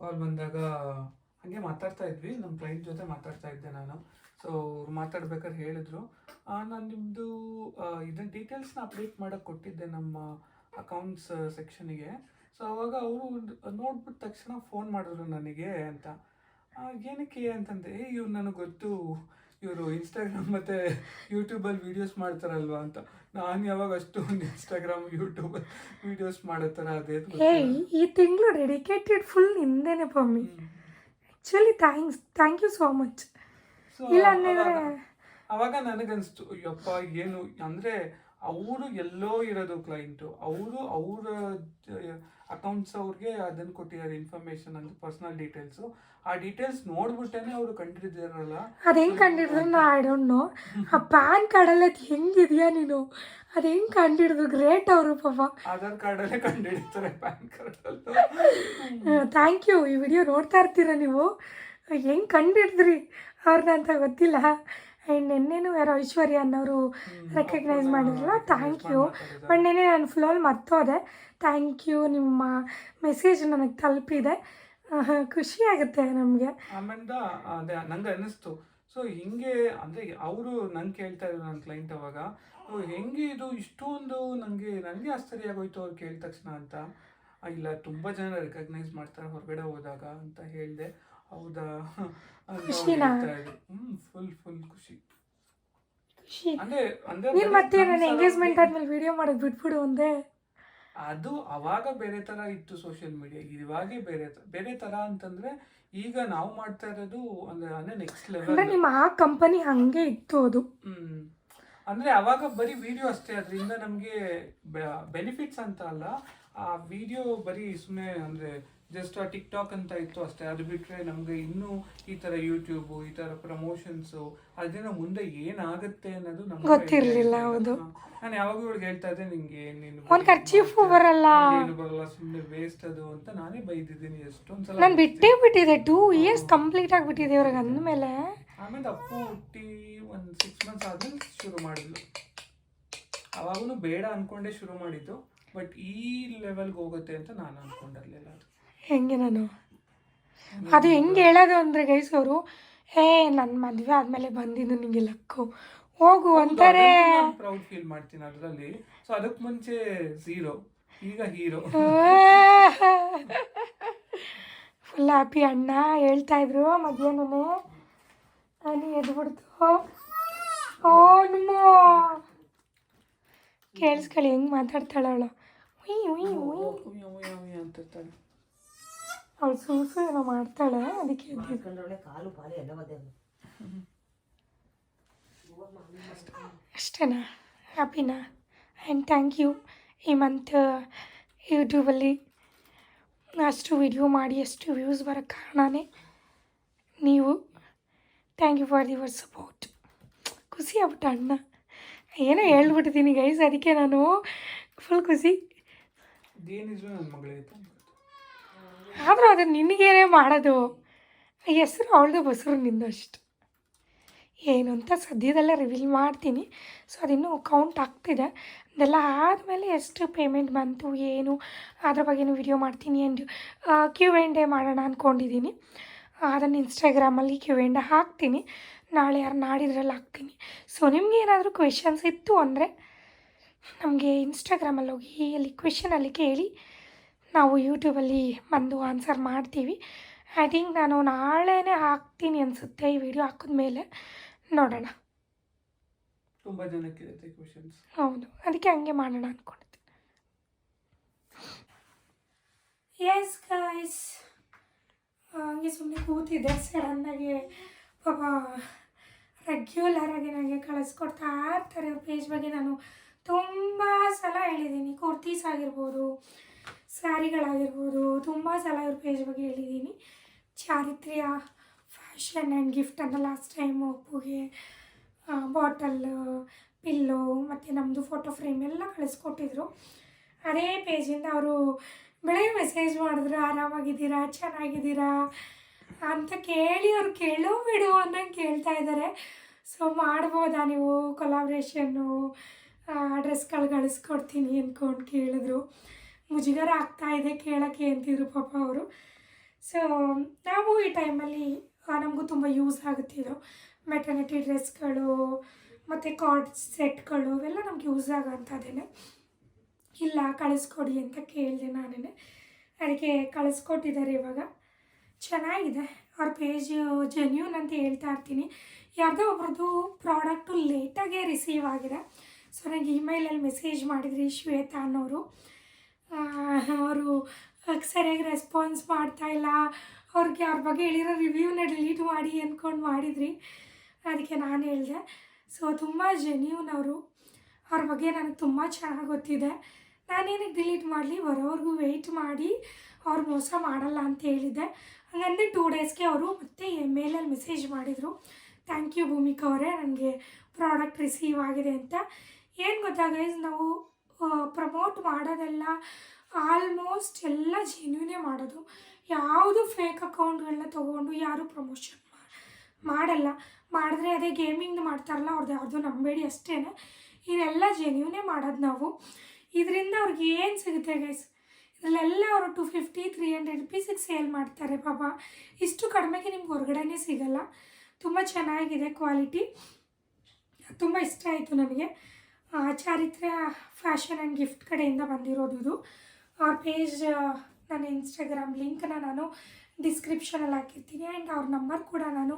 ಕಾಲ್ ಬಂದಾಗ ಹಾಗೆ ಮಾತಾಡ್ತಾ ಇದ್ವಿ ನಮ್ಮ ಕ್ಲೈಂಟ್ ಜೊತೆ ಮಾತಾಡ್ತಾ ಇದ್ದೆ ನಾನು. ಸೊ ಅವ್ರು ಮಾತಾಡ್ಬೇಕಾದ್ರೆ ಹೇಳಿದ್ರು. ನಾನು ನಿಮ್ಮದು ಇದನ್ನ ಡೀಟೇಲ್ಸ್ನ ಅಪ್ಡೇಟ್ ಮಾಡೋಕ್ಕೆ ಕೊಟ್ಟಿದ್ದೆ ನಮ್ಮ ಅಕೌಂಟ್ಸ್ ಸೆಕ್ಷನಿಗೆ ಸೊ ಅವಾಗ ಅವರು ನೋಡ್ಬಿಟ್ಟ ತಕ್ಷಣ ಫೋನ್ ಮಾಡಿದ್ರು ನನಗೆ ಅಂತ. ಆ, ಏನಕ್ಕೆ ಅಂತಂದೆ ಏ ಇವ್ರು ನನಗೆ ಗೊತ್ತು. ಇವರು ಇನ್ಸ್ಟಾಗ್ರಾಮ್ ಮತ್ತು ಯೂಟ್ಯೂಬಲ್ಲಿ ವೀಡಿಯೋಸ್ ಮಾಡ್ತಾರಲ್ವಾ ಅಂತ. ನಾನು ಯಾವಾಗ ಅಷ್ಟೊಂದು ಇನ್ಸ್ಟಾಗ್ರಾಮ್ ಯೂಟ್ಯೂಬ್ ವೀಡಿಯೋಸ್ ಮಾಡೋ ಥರ ಅದೇ ಈ ತಿಂಗಳು dedicated full ನಿಂದೇನೆ Pammi. Actually thanks thank you so much ಇಲ್ಲ ಅಂದ್ರೆ ಅವಾಗ ನನಗನ್ಸ್ತು ಅಯ್ಯಪ್ಪ ಏನು ಅಂದ್ರೆ ಅವರು ಎಲ್ಲೋ ಇರೋದು ಕ್ಲೈಂಟು ಅವರು ಅವರ ಅಕೌಂಟ್ಸ್ ಅವ್ರಿಗೆ ಅದನ್ನು ಕೊಟ್ಟಿದ್ದಾರೆ ಇನ್ಫಾರ್ಮೇಶನ್ ಅಂತ ಪರ್ಸನಲ್ ಡೀಟೇಲ್ಸು ಆ ಡೀಟೇಲ್ಸ್ ನೋಡ್ಬಿಟ್ಟೇನೆ ಅವರು ಕಂಡಿದ್ದಾರಲ್ಲ ಅದು ಹೆಂಗೆ ಕಂಡಿಡಿದ್ರು ನಾ ಐ ಡೋಂಟ್ ನೋ ಆ ಪ್ಯಾನ್ ಕಾರ್ಡಲ್ಲಿ ಅದು ಹೆಂಗಿದೆಯಾ ನೀನು? ಅದು ಹೆಂಗೆ ಕಂಡಿಡಿದ್ರು ಗ್ರೇಟ್ ಅವರು ಪಾಪ. ಆಧಾರ್ ಕಾರ್ಡಲ್ಲೇ ಕಂಡಿಡ್ತಾರೆ ಪ್ಯಾನ್ ಕಾರ್ಡಲ್ಲೂ ಥ್ಯಾಂಕ್ ಯು ಈ ವಿಡಿಯೋ ನೋಡ್ತಾ ಇರ್ತೀರ ನೀವು? ಹೆಂಗೆ ಕಂಡಿಡಿದ್ರಿ ಅವ್ರನ್ನ ಅಂತ ಗೊತ್ತಿಲ್ಲ. ಆ್ಯಂಡ್ ನಿನ್ನೆನೂ ಯಾರೋ ಐಶ್ವರ್ಯ ಅನ್ನೋರು ರೆಕಗ್ನೈಸ್ ಮಾಡಿದ್ರಲ್ಲ ಥ್ಯಾಂಕ್ ಯು ಬಟ್ ನೆನ್ನೆ ನಾನು ಫ್ಲೋಲ್ ಮರ್ತೋದೆ. ಥ್ಯಾಂಕ್ ಯು ನಿಮ್ಮ ಮೆಸೇಜ್ ನನಗೆ ತಲುಪಿದೆ. ಖುಷಿ ಆಗುತ್ತೆ ನಮಗೆ. ಆಮೇಲಿಂದ ಅದೇ ನಂಗೆ ಅನ್ನಿಸ್ತು. ಸೊ ಹಿಂಗೆ ಅಂದರೆ ಅವರು ನಂಗೆ ಕೇಳ್ತಾ ಇದ್ರು ನನ್ನ ಕ್ಲೈಂಟ್ ಅವಾಗ "ಓ, ಹೆಂಗೆ ಇದು ಇಷ್ಟೊಂದು ನನಗೆ ನನಗೆ ಆಶ್ಚರ್ಯ ಆಗೋಯ್ತು ಅವ್ರು ಕೇಳಿದ ತಕ್ಷಣ ಅಂತ. ಇಲ್ಲ ತುಂಬ ಜನ ರೆಕಗ್ನೈಸ್ ಮಾಡ್ತಾರೆ ಹೊರಗಡೆ ಹೋದಾಗ ಅಂತ ಹೇಳಿದೆ. ಹೌದಾ? ಖುಷಿನಾ? ಹ್ಮ್ ಫುಲ್ ಫುಲ್ ಖುಷಿ. ಖುಷಿ. ಅಂದ್ರೆ ಅಂದ್ರೆ ನೀನು ಮತ್ತೆ ನನ್ನ ಎಂಗೇಜ್ಮೆಂಟ್ ಆದ್ಮೇಲೆ ವಿಡಿಯೋ ಮಾಡೋದು ಬಿಟ್ಬಿಡು ಒಂದೇ? ಅದು ಅವಾಗ ಬೇರೆ ತರ ಇತ್ತು ಸೋಷಿಯಲ್ ಮೀಡಿಯಾ ಇವಾಗೆ ಬೇರೆ ಬೇರೆ ತರ ಅಂತಂದ್ರೆ ಈಗ ನಾವು ಮಾಡ್ತಾ ಇರೋದು ಅಂದ್ರೆ ಅಂದ್ರೆ ನೆಕ್ಸ್ಟ್ ಅಂದರೆ ಲೆವೆಲ್ ನಿಮ್ಮ ಆ ಕಂಪನಿ ಹಾಗೆ ಇತ್ತು ಅದು. ಹ್ಮ್. ಅಂದ್ರೆ ಅವಾಗ ಬರೀ ವಿಡಿಯೋ ಅಷ್ಟೇ ಅದರಿಂದ ನಮಗೆ ಬೆನಿಫಿಟ್ಸ್ ಅಂತ ಅಲ್ಲ ಆ ವಿಡಿಯೋ ಬರೀ ಸುಮ್ಮನೆ ಅಂದ್ರೆ ಜಸ್ಟ್ ಆ ಟಿಕ್ ಟಾಕ್ ಅಂತ ಇತ್ತು ಅಷ್ಟೇ. ಅದು ಬಿಟ್ರೆ ನಮ್ಗೆ ಇನ್ನೂ ಈ ತರ ಯೂಟ್ಯೂಬು ಈ ತರ ಪ್ರಮೋಷನ್ಸ್ ಅದರಿಂದ ಮುಂದೆ ಏನಾಗುತ್ತೆ ಅನ್ನೋದು ನಮ್ಗೆ ಗೊತ್ತಿರಲಿಲ್ಲ ಹೌದು. ನಾನು ಯಾವಾಗಲೂ ಇವ್ರಿಗೆ ಹೇಳ್ತಾ ಇದ್ದೆ ನಿಂಗೆ ನೀನು ಒಂದು ಖರ್ಚೀಫು ಬರಲ್ಲ. ಏನು ಬರಲ್ಲ ಸುಮ್ಮನೆ ವೇಸ್ಟ್ ಅದು ಅಂತ ನಾನೇ ಬೈದಿದ್ದೀನಿ ಎಷ್ಟೊಂದ್ಸಲ ನಾನು ಬಿಟ್ಟೇ ಬಿಟ್ಟಿದೆ ಟೂ ಇಯರ್ಸ್ ಕಂಪ್ಲೀಟ್ ಆಗಿಬಿಟ್ಟಿದೆ ಇವ್ರಿಗೆ ಅಂದಮೇಲೆ. ಆಮೇಲೆ ಅಪ್ಪು ಹುಟ್ಟಿ ಒಂದು ಸಿಕ್ಸ್ ಮಂತ್ಸ್ ಆದ್ಮೇಲೆ ಶುರು ಮಾಡಿದ್ಲು. ಅವಾಗೂ ಬೇಡ ಅಂದ್ಕೊಂಡೇ ಶುರು ಮಾಡಿದ್ದು ಬಟ್ ಈ ಲೆವೆಲ್ಗೆ ಹೋಗುತ್ತೆ ಅಂತ ನಾನು ಅನ್ಕೊಂಡಿರ್ಲಿಲ್ಲ ಅದು. ಹೆಂಗೆ ನಾನು ಅದು ಹೆಂಗೆ ಹೇಳೋದು ಅಂದರೆ ಗೈಸ್ ಅವರು ಏ ನನ್ನ ಮದುವೆ ಆದಮೇಲೆ ಬಂದಿದ್ದು ನಿಮಗೆ ಲಕ್ಕು ಹೋಗು ಅಂತಾರೆ ಪ್ರೌಡ್ ಫೀಲ್ ಮಾಡ್ತೀನಿ ಅದರಲ್ಲಿ ಸೊ ಅದಕ್ಕೆ ಮುಂಚೆ ಝೀರೋ ಈಗ ಹೀರೋ ಫುಲ್ ಹ್ಯಾಪಿ ಅಣ್ಣ ಹೇಳ್ತಾ ಇದ್ರು ಮಧ್ಯಾಹ್ನನೇ ನಾನು ಎದ್ಬಿಡ್ತು ಓ ನಮ್ಮ ಕೇಳಿಸ್ಕೊಳ್ಳಿ ಹೆಂಗೆ ಮಾತಾಡ್ತಾಳೆ ಅವಳು ಉಯ್ ಉಯ್ ಉಯ್ ಅಂತ. ಅವಳು ಸೂಸು ಏನೋ ಮಾಡ್ತಾಳೆ ಅದಕ್ಕೆ ಕಾಲು ಅಷ್ಟೇನಾ? ಹ್ಯಾಪಿನಾ ಆ್ಯಂಡ್ ಥ್ಯಾಂಕ್ ಯು ಈ ಮಂತ್ ಯೂಟ್ಯೂಬಲ್ಲಿ ಅಷ್ಟು ವಿಡಿಯೋ ಮಾಡಿ ಅಷ್ಟು ವ್ಯೂಸ್ ಬರೋಕ್ಕೆ ಕಾರಣನೇ ನೀವು thank you for your support ಖುಷಿ ಆಗ್ಬಿಟ್ಟ ಅಣ್ಣ. ಏನೋ ಹೇಳ್ಬಿಟ್ಟಿದ್ದೀನಿ ಗೈಸ್ ಅದಕ್ಕೆ ನಾನು ಫುಲ್ ಖುಷಿ ಇದೇನಿದ್ರು ನನ್ನ ಮಗಳೇ ತಾನೆ ಆದರೂ ಅದು ನಿನಗೇನೆ ಮಾಡೋದು? ಹೆಸರು ಅವಳದು, ಬಸರು ನಿಂದು ಅಷ್ಟು. ಏನು ಅಂತ ಸದ್ಯದಲ್ಲೇ ರಿವೀಲ್ ಮಾಡ್ತೀನಿ. ಸೊ ಅದಿನ್ನೂ ಕೌಂಟ್ ಆಗ್ತಿದೆ. ಅದೆಲ್ಲ ಆದಮೇಲೆ ಎಷ್ಟು ಪೇಮೆಂಟ್ ಬಂತು, ಏನು, ಅದ್ರ ಬಗ್ಗೆನೂ ವಿಡಿಯೋ ಮಾಡ್ತೀನಿ ಆ್ಯಂಡ್ ಕ್ಯೂ ಆ್ಯಂಡ್ ಡೇ ಮಾಡೋಣ ಅಂದ್ಕೊಂಡಿದ್ದೀನಿ ಅದನ್ನು ಇನ್ಸ್ಟಾಗ್ರಾಮಲ್ಲಿ ಕ್ಯೂ ಆ್ಯಂಡ್ ಹಾಕ್ತೀನಿ. ನಾಳೆ ಯಾರು ನಾಡಿದ್ರಲ್ಲಿ ಹಾಕ್ತೀನಿ. ಸೊ ನಿಮಗೆ ಏನಾದರೂ ಕ್ವೆಶನ್ಸ್ ಇತ್ತು ಅಂದರೆ ನಮಗೆ ಇನ್ಸ್ಟಾಗ್ರಾಮಲ್ಲಿ ಹೋಗಿ ಅಲ್ಲಿ ಕ್ವೆಶನಲ್ಲಿ ಕೇಳಿ. ನಾವು ಯೂಟ್ಯೂಬಲ್ಲಿ ಬಂದು ಆನ್ಸರ್ ಮಾಡ್ತೀವಿ. ಐ ಥಿಂಕ್ ನಾನು ನಾಳೆನೇ ಹಾಕ್ತೀನಿ ಅನಿಸುತ್ತೆ ಈ ವಿಡಿಯೋ ಹಾಕಿದ್ಮೇಲೆ ನೋಡೋಣ. ತುಂಬಾ ಕೇಳುತ್ತೆ ಕ್ವಶನ್ಸ್ ಹೌದು ಅದಕ್ಕೆ ಹಂಗೆ ಮಾಡೋಣ ಅಂದ್ಕೊಂಡಿದ್ದೆ ಎಸ್ ಗೈಸ್ ಹಂಗೆ ಸುಮ್ಮನೆ ಕೂತಿದ್ದೆ. ಸಡನ್ನಾಗಿ ಪಾಪ ರೆಗ್ಯುಲರ್ ಆಗಿ ನನಗೆ ಕಳಿಸ್ಕೊಡ್ತಾ ಇರ್ತಾರೆ. ಪೇಜ್ ಬಗ್ಗೆ ನಾನು ತುಂಬ ಸಲ ಹೇಳಿದ್ದೀನಿ. ಕುರ್ತೀಸ್ ಆಗಿರ್ಬೋದು ಸ್ಯಾರಿಗಳಾಗಿರ್ಬೋದು, ತುಂಬ ಸಲ ಇವ್ರ ಪೇಜ್ ಬಗ್ಗೆ ಹೇಳಿದ್ದೀನಿ ಚಾರಿತ್ರ್ಯ, ಫ್ಯಾಷನ್ ಆ್ಯಂಡ್ ಗಿಫ್ಟ್ ಅಂತ ಲಾಸ್ಟ್ ಟೈಮ್ ಒಪ್ಪುಗೆ ಬಾಟಲ್, ಪಿಲ್ಲೋ ಮತ್ತು ನಮ್ಮದು ಫೋಟೋ ಫ್ರೇಮ್ ಎಲ್ಲ ಕಳಿಸ್ಕೊಟ್ಟಿದ್ರು. ಅದೇ ಪೇಜಿಂದ ಅವರು ಬೆಳಗ್ಗೆ ಮೆಸೇಜ್ ಮಾಡಿದ್ರು, ಆರಾಮಾಗಿದ್ದೀರಾ, ಚೆನ್ನಾಗಿದ್ದೀರಾ? ಅಂತ ಕೇಳಿ ಅವ್ರು ಕೇಳೋ ಬಿಡು ಅನ್ನೋಂಗೆ ಕೇಳ್ತಾ ಇದ್ದಾರೆ ಸೊ ಮಾಡ್ಬೋದಾ ನೀವು ಕೊಲಾಬ್ರೇಷನ್ನು ಡ್ರೆಸ್ಗಳು ಕಳಿಸ್ಕೊಡ್ತೀನಿ ಅಂದ್ಕೊಂಡು ಕೇಳಿದ್ರು. ಮುಜುಗರ ಆಗ್ತಾ ಇದೆ ಕೇಳೋಕ್ಕೆ ಅಂತಿದ್ರು ಪಾಪ ಅವರು. ಸೊ ನಾವು ಈ ಟೈಮಲ್ಲಿ ನಮಗೂ ತುಂಬ ಯೂಸ್ ಆಗುತ್ತಿದ್ರು ಮೆಟರ್ನಿಟಿ ಡ್ರೆಸ್ಗಳು ಮತ್ತು ಕಾರ್ಡ್ ಸೆಟ್ಗಳು ಇವೆಲ್ಲ ನಮ್ಗೆ ಯೂಸ್ ಆಗೋಂಥದ್ದೇನೆ ಇಲ್ಲ, ಕಳಿಸ್ಕೊಡಿ ಅಂತ ಕೇಳಿದೆ ನಾನೇ ಅದಕ್ಕೆ ಕಳಿಸ್ಕೊಟ್ಟಿದ್ದಾರೆ ಇವಾಗ. ಚೆನ್ನಾಗಿದೆ. ಅವ್ರ ಪೇಜ್ ಜೆನ್ಯೂನ್ ಅಂತ ಹೇಳ್ತಾ ಇರ್ತೀನಿ. ಯಾರ್ದೋ ಒಬ್ರದ್ದು ಪ್ರಾಡಕ್ಟು ಲೇಟಾಗೇ ರಿಸೀವ್ ಆಗಿದೆ. ಸೊ ನನಗೆ ಇಮೇಲಲ್ಲಿ ಮೆಸೇಜ್ ಮಾಡಿದ್ರಿ ಶ್ವೇತಾ ಅನ್ನೋರು. ಅವರು ಸರಿಯಾಗಿ ರೆಸ್ಪಾನ್ಸ್ ಮಾಡ್ತಾ ಇಲ್ಲ. ಅವ್ರಿಗೆ ಅವ್ರ ಬಗ್ಗೆ ಹೇಳಿರೋ ರಿವ್ಯೂನ ಡಿಲೀಟ್ ಮಾಡಿ ಅಂದ್ಕೊಂಡು ಮಾಡಿದ್ರಿ. ಅದಕ್ಕೆ ನಾನು ಹೇಳಿದೆ. ಸೊ ತುಂಬ ಜೆನ್ಯೂನ್ ಅವರು. ಅವ್ರ ಬಗ್ಗೆ ನನಗೆ ತುಂಬ ಚೆನ್ನಾಗಿ ಗೊತ್ತಿದೆ. ನಾನೇನಕ್ಕೆ ಡಿಲೀಟ್ ಮಾಡಲಿ? ಬರೋವರೆಗೂ ವೆಯ್ಟ್ ಮಾಡಿ ಅವ್ರು ಮೋಸ ಮಾಡಲ್ಲ ಅಂತ ಹೇಳಿದ್ದೆ. ಹಂಗಂದ್ರೆ ಟೂ ಡೇಸ್ಗೆ ಅವರು ಮತ್ತೆ ಮೇಲಲ್ಲಿ ಮೆಸೇಜ್ ಮಾಡಿದರು. ಥ್ಯಾಂಕ್ ಯು ಭೂಮಿಕಾ ಅವರೇ. ನನಗೆ ಪ್ರಾಡಕ್ಟ್ ರಿಸೀವ್ ಆಗಿದೆ ಅಂತ. ಏನು ಗೊತ್ತಾ ಗೈಸ್ ನಾವು ಪ್ರಮೋಟ್ ಮಾಡೋದೆಲ್ಲ ಆಲ್ಮೋಸ್ಟ್ ಎಲ್ಲ ಜೆನ್ಯೂನೇ ಮಾಡೋದು. ಯಾವುದು ಫೇಕ್ ಅಕೌಂಟ್ಗಳನ್ನ ತೊಗೊಂಡು ಯಾರೂ ಪ್ರಮೋಷನ್ ಮಾಡಲ್ಲ. ಮಾಡಿದ್ರೆ ಅದೇ ಗೇಮಿಂಗ್ ಮಾಡ್ತಾರಲ್ಲ ಅವ್ರದ್ದು ಯಾವುದು ನಂಬೇಡಿ ಅಷ್ಟೇ ಇದೆಲ್ಲ ಜೆನ್ಯೂನೇ ಮಾಡೋದು ನಾವು. ಇದರಿಂದ ಅವ್ರಿಗೆ ಏನು ಸಿಗುತ್ತೆ ಗೈಸ್ ಇದರಲ್ಲೆಲ್ಲ ಅವರು ಟು ಫಿಫ್ಟಿ ತ್ರೀ ಹಂಡ್ರೆಡ್ ರುಪೀಸಿಗೆ ಸೇಲ್ ಮಾಡ್ತಾರೆ ಪಾಪ. ಇಷ್ಟು ಕಡಿಮೆಗೆ ನಿಮ್ಗೆ ಹೊರಗಡೆನೇ ಸಿಗಲ್ಲ. ತುಂಬ ಚೆನ್ನಾಗಿದೆ ಕ್ವಾಲಿಟಿ ತುಂಬ ಇಷ್ಟ ಆಯಿತು ನನಗೆ ಚಾರಿತ್ರ್ಯ ಫ್ಯಾಷನ್ ಆ್ಯಂಡ್ ಗಿಫ್ಟ್ ಕಡೆಯಿಂದ ಬಂದಿರೋದು ಇದು. ಅವ್ರ ಪೇಜ್ ನನ್ನ ಇನ್ಸ್ಟಾಗ್ರಾಮ್ ಲಿಂಕನ್ನ ನಾನು ಡಿಸ್ಕ್ರಿಪ್ಷನಲ್ಲಿ ಹಾಕಿರ್ತೀನಿ ಆ್ಯಂಡ್ ಅವ್ರ ನಂಬರ್ ಕೂಡ ನಾನು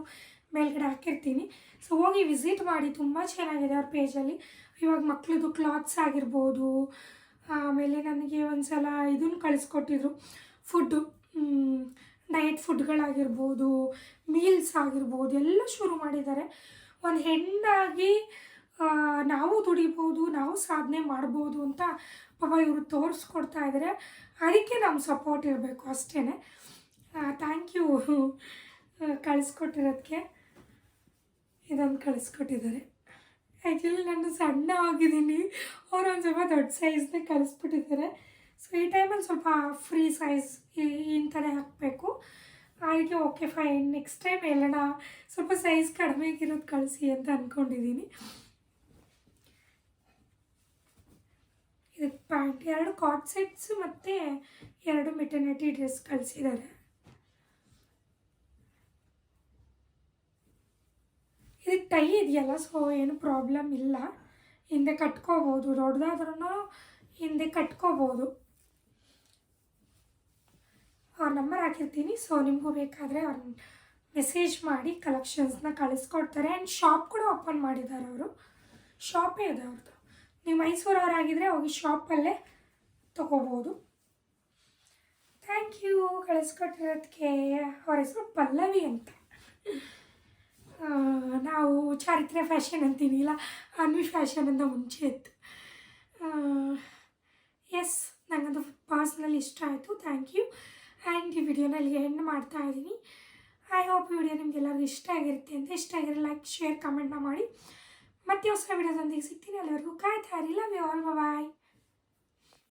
ಮೇಲ್ಗಡೆ ಹಾಕಿರ್ತೀನಿ. ಸೊ ಹೋಗಿ ವಿಸಿಟ್ ಮಾಡಿ, ತುಂಬ ಚೆನ್ನಾಗಿದೆ ಅವ್ರ ಪೇಜಲ್ಲಿ ಇವಾಗ ಮಕ್ಳದ್ದು ಕ್ಲಾತ್ಸ್ ಆಗಿರ್ಬೋದು, ಆಮೇಲೆ ನನಗೆ ಒಂದು ಸಲ ಇದನ್ನು ಕಳಿಸ್ಕೊಟ್ಟಿದ್ರು. ಫುಡ್ಡು ಡಯಟ್ ಫುಡ್ಗಳಾಗಿರ್ಬೋದು ಮೀಲ್ಸ್ ಆಗಿರ್ಬೋದು, ಎಲ್ಲ ಶುರು ಮಾಡಿದ್ದಾರೆ. ಒಂದು ಹೆಣ್ಣಾಗಿ ನಾವು ದುಡಿಬೋದು ನಾವು ಸಾಧನೆ ಮಾಡ್ಬೋದು ಅಂತ ಪಾಪ ಇವರು ತೋರಿಸ್ಕೊಡ್ತಾ ಇದ್ದಾರೆ ಅದಕ್ಕೆ ನಮ್ಮ ಸಪೋರ್ಟ್ ಇರಬೇಕು ಅಷ್ಟೇ ಥ್ಯಾಂಕ್ ಯು ಕಳಿಸ್ಕೊಟ್ಟಿರೋದಕ್ಕೆ ಇದೊಂದು ಕಳಿಸ್ಕೊಟ್ಟಿದ್ದಾರೆ. ಆ್ಯಕ್ಚುಲಿ ನಾನು ಸಣ್ಣ ಆಗಿದ್ದೀನಿ. ಅವ್ರು ಒಂದು ಸ್ವಲ್ಪ ದೊಡ್ಡ ಸೈಜ್ನೇ ಕಳಿಸ್ಬಿಟ್ಟಿದ್ದಾರೆ. ಸೊ ಈ ಟೈಮಲ್ಲಿ ಸ್ವಲ್ಪ ಫ್ರೀ ಸೈಜ್ ಇಂಥದೇ ಹಾಕಬೇಕು. ಅದಕ್ಕೆ ಓಕೆ ಫೈನ್ ನೆಕ್ಸ್ಟ್ ಟೈಮ್ ಹೇಳೋಣ. ಸ್ವಲ್ಪ ಸೈಜ್ ಕಡಿಮೆ ಆಗಿರೋದು ಕಳಿಸಿ ಅಂತ ಅಂದ್ಕೊಂಡಿದ್ದೀನಿ ಇದಕ್ಕೆ ಪ್ಯಾಂಟ್ ಎರಡು ಕಾಟ್ ಸೆಟ್ಸ್ ಮತ್ತು ಎರಡು ಮೆಟರ್ನಿಟಿ ಡ್ರೆಸ್ ಕಳಿಸಿದ್ದಾರೆ ಇದಕ್ಕೆ ಟೈ ಇದೆಯಲ್ಲ ಸೊ ಏನು ಪ್ರಾಬ್ಲಮ್ ಇಲ್ಲ. ಹಿಂದೆ ಕಟ್ಕೋಬೋದು ದೊಡ್ಡದಾದ್ರೂ ಹಿಂದೆ ಕಟ್ಕೋಬೋದು. ಅವ್ರ ನಂಬರ್ ಹಾಕಿರ್ತೀನಿ ಸೊ ನಿಮಗೂ ಬೇಕಾದರೆ ಅವ್ರ ಮೆಸೇಜ್ ಮಾಡಿ ಕಲೆಕ್ಷನ್ಸ್ನ ಕಳಿಸ್ಕೊಡ್ತಾರೆ. ಆ್ಯಂಡ್ ಶಾಪ್ ಕೂಡ ಓಪನ್ ಮಾಡಿದ್ದಾರೆ ಅವರು. ಶಾಪೇ ಇದೆ ಅವ್ರದ್ದು ನೀವು ಮೈಸೂರವರಾಗಿದ್ದರೆ ಹೋಗಿ ಶಾಪಲ್ಲೇ ತೊಗೋಬೋದು. ಥ್ಯಾಂಕ್ ಯು ಕಳಿಸ್ಕೊಟ್ಟಿರೋದಕ್ಕೆ ಅವ್ರ ಹೆಸರು ಪಲ್ಲವಿ ಅಂತ. ನಾವು ಚಾರಿತ್ರೆ ಫ್ಯಾಷನ್ ಅಂತೀನಿ ಇಲ್ಲ ಅನ್ವಿ ಫ್ಯಾಷನ್ ಅಂತ ಮುಂಚೆ ಇತ್ತು. ಎಸ್ ನನಗದು ಪರ್ಸ್ನಲಿ ಇಷ್ಟ ಆಯಿತು. ಥ್ಯಾಂಕ್ ಯು ಆ್ಯಂಡ್ ಈ ವಿಡಿಯೋನ ಎಂಡ್ ಮಾಡ್ತಾ ಇದ್ದೀನಿ. ಐ ಹೋಪ್ ವಿಡಿಯೋ ನಿಮ್ಗೆಲ್ಲರಿಗೂ ಇಷ್ಟ ಆಗಿರುತ್ತೆ ಅಂತ. ಇಷ್ಟ ಆಗಿರೋ ಲೈಕ್ ಶೇರ್ ಕಮೆಂಟ್ನ ಮಾಡಿ. ಮತ್ತೆ ಹೊಸ ವಿಡಿಯೋದೊಂದಿಗೆ ಸಿಗ್ತೀನಿ ಎಲ್ಲರಿಗೂ ಕಾಯ್ತಾ ಇರಿ ಲವ್ ಯು ಆಲ್ ಬಾಯ್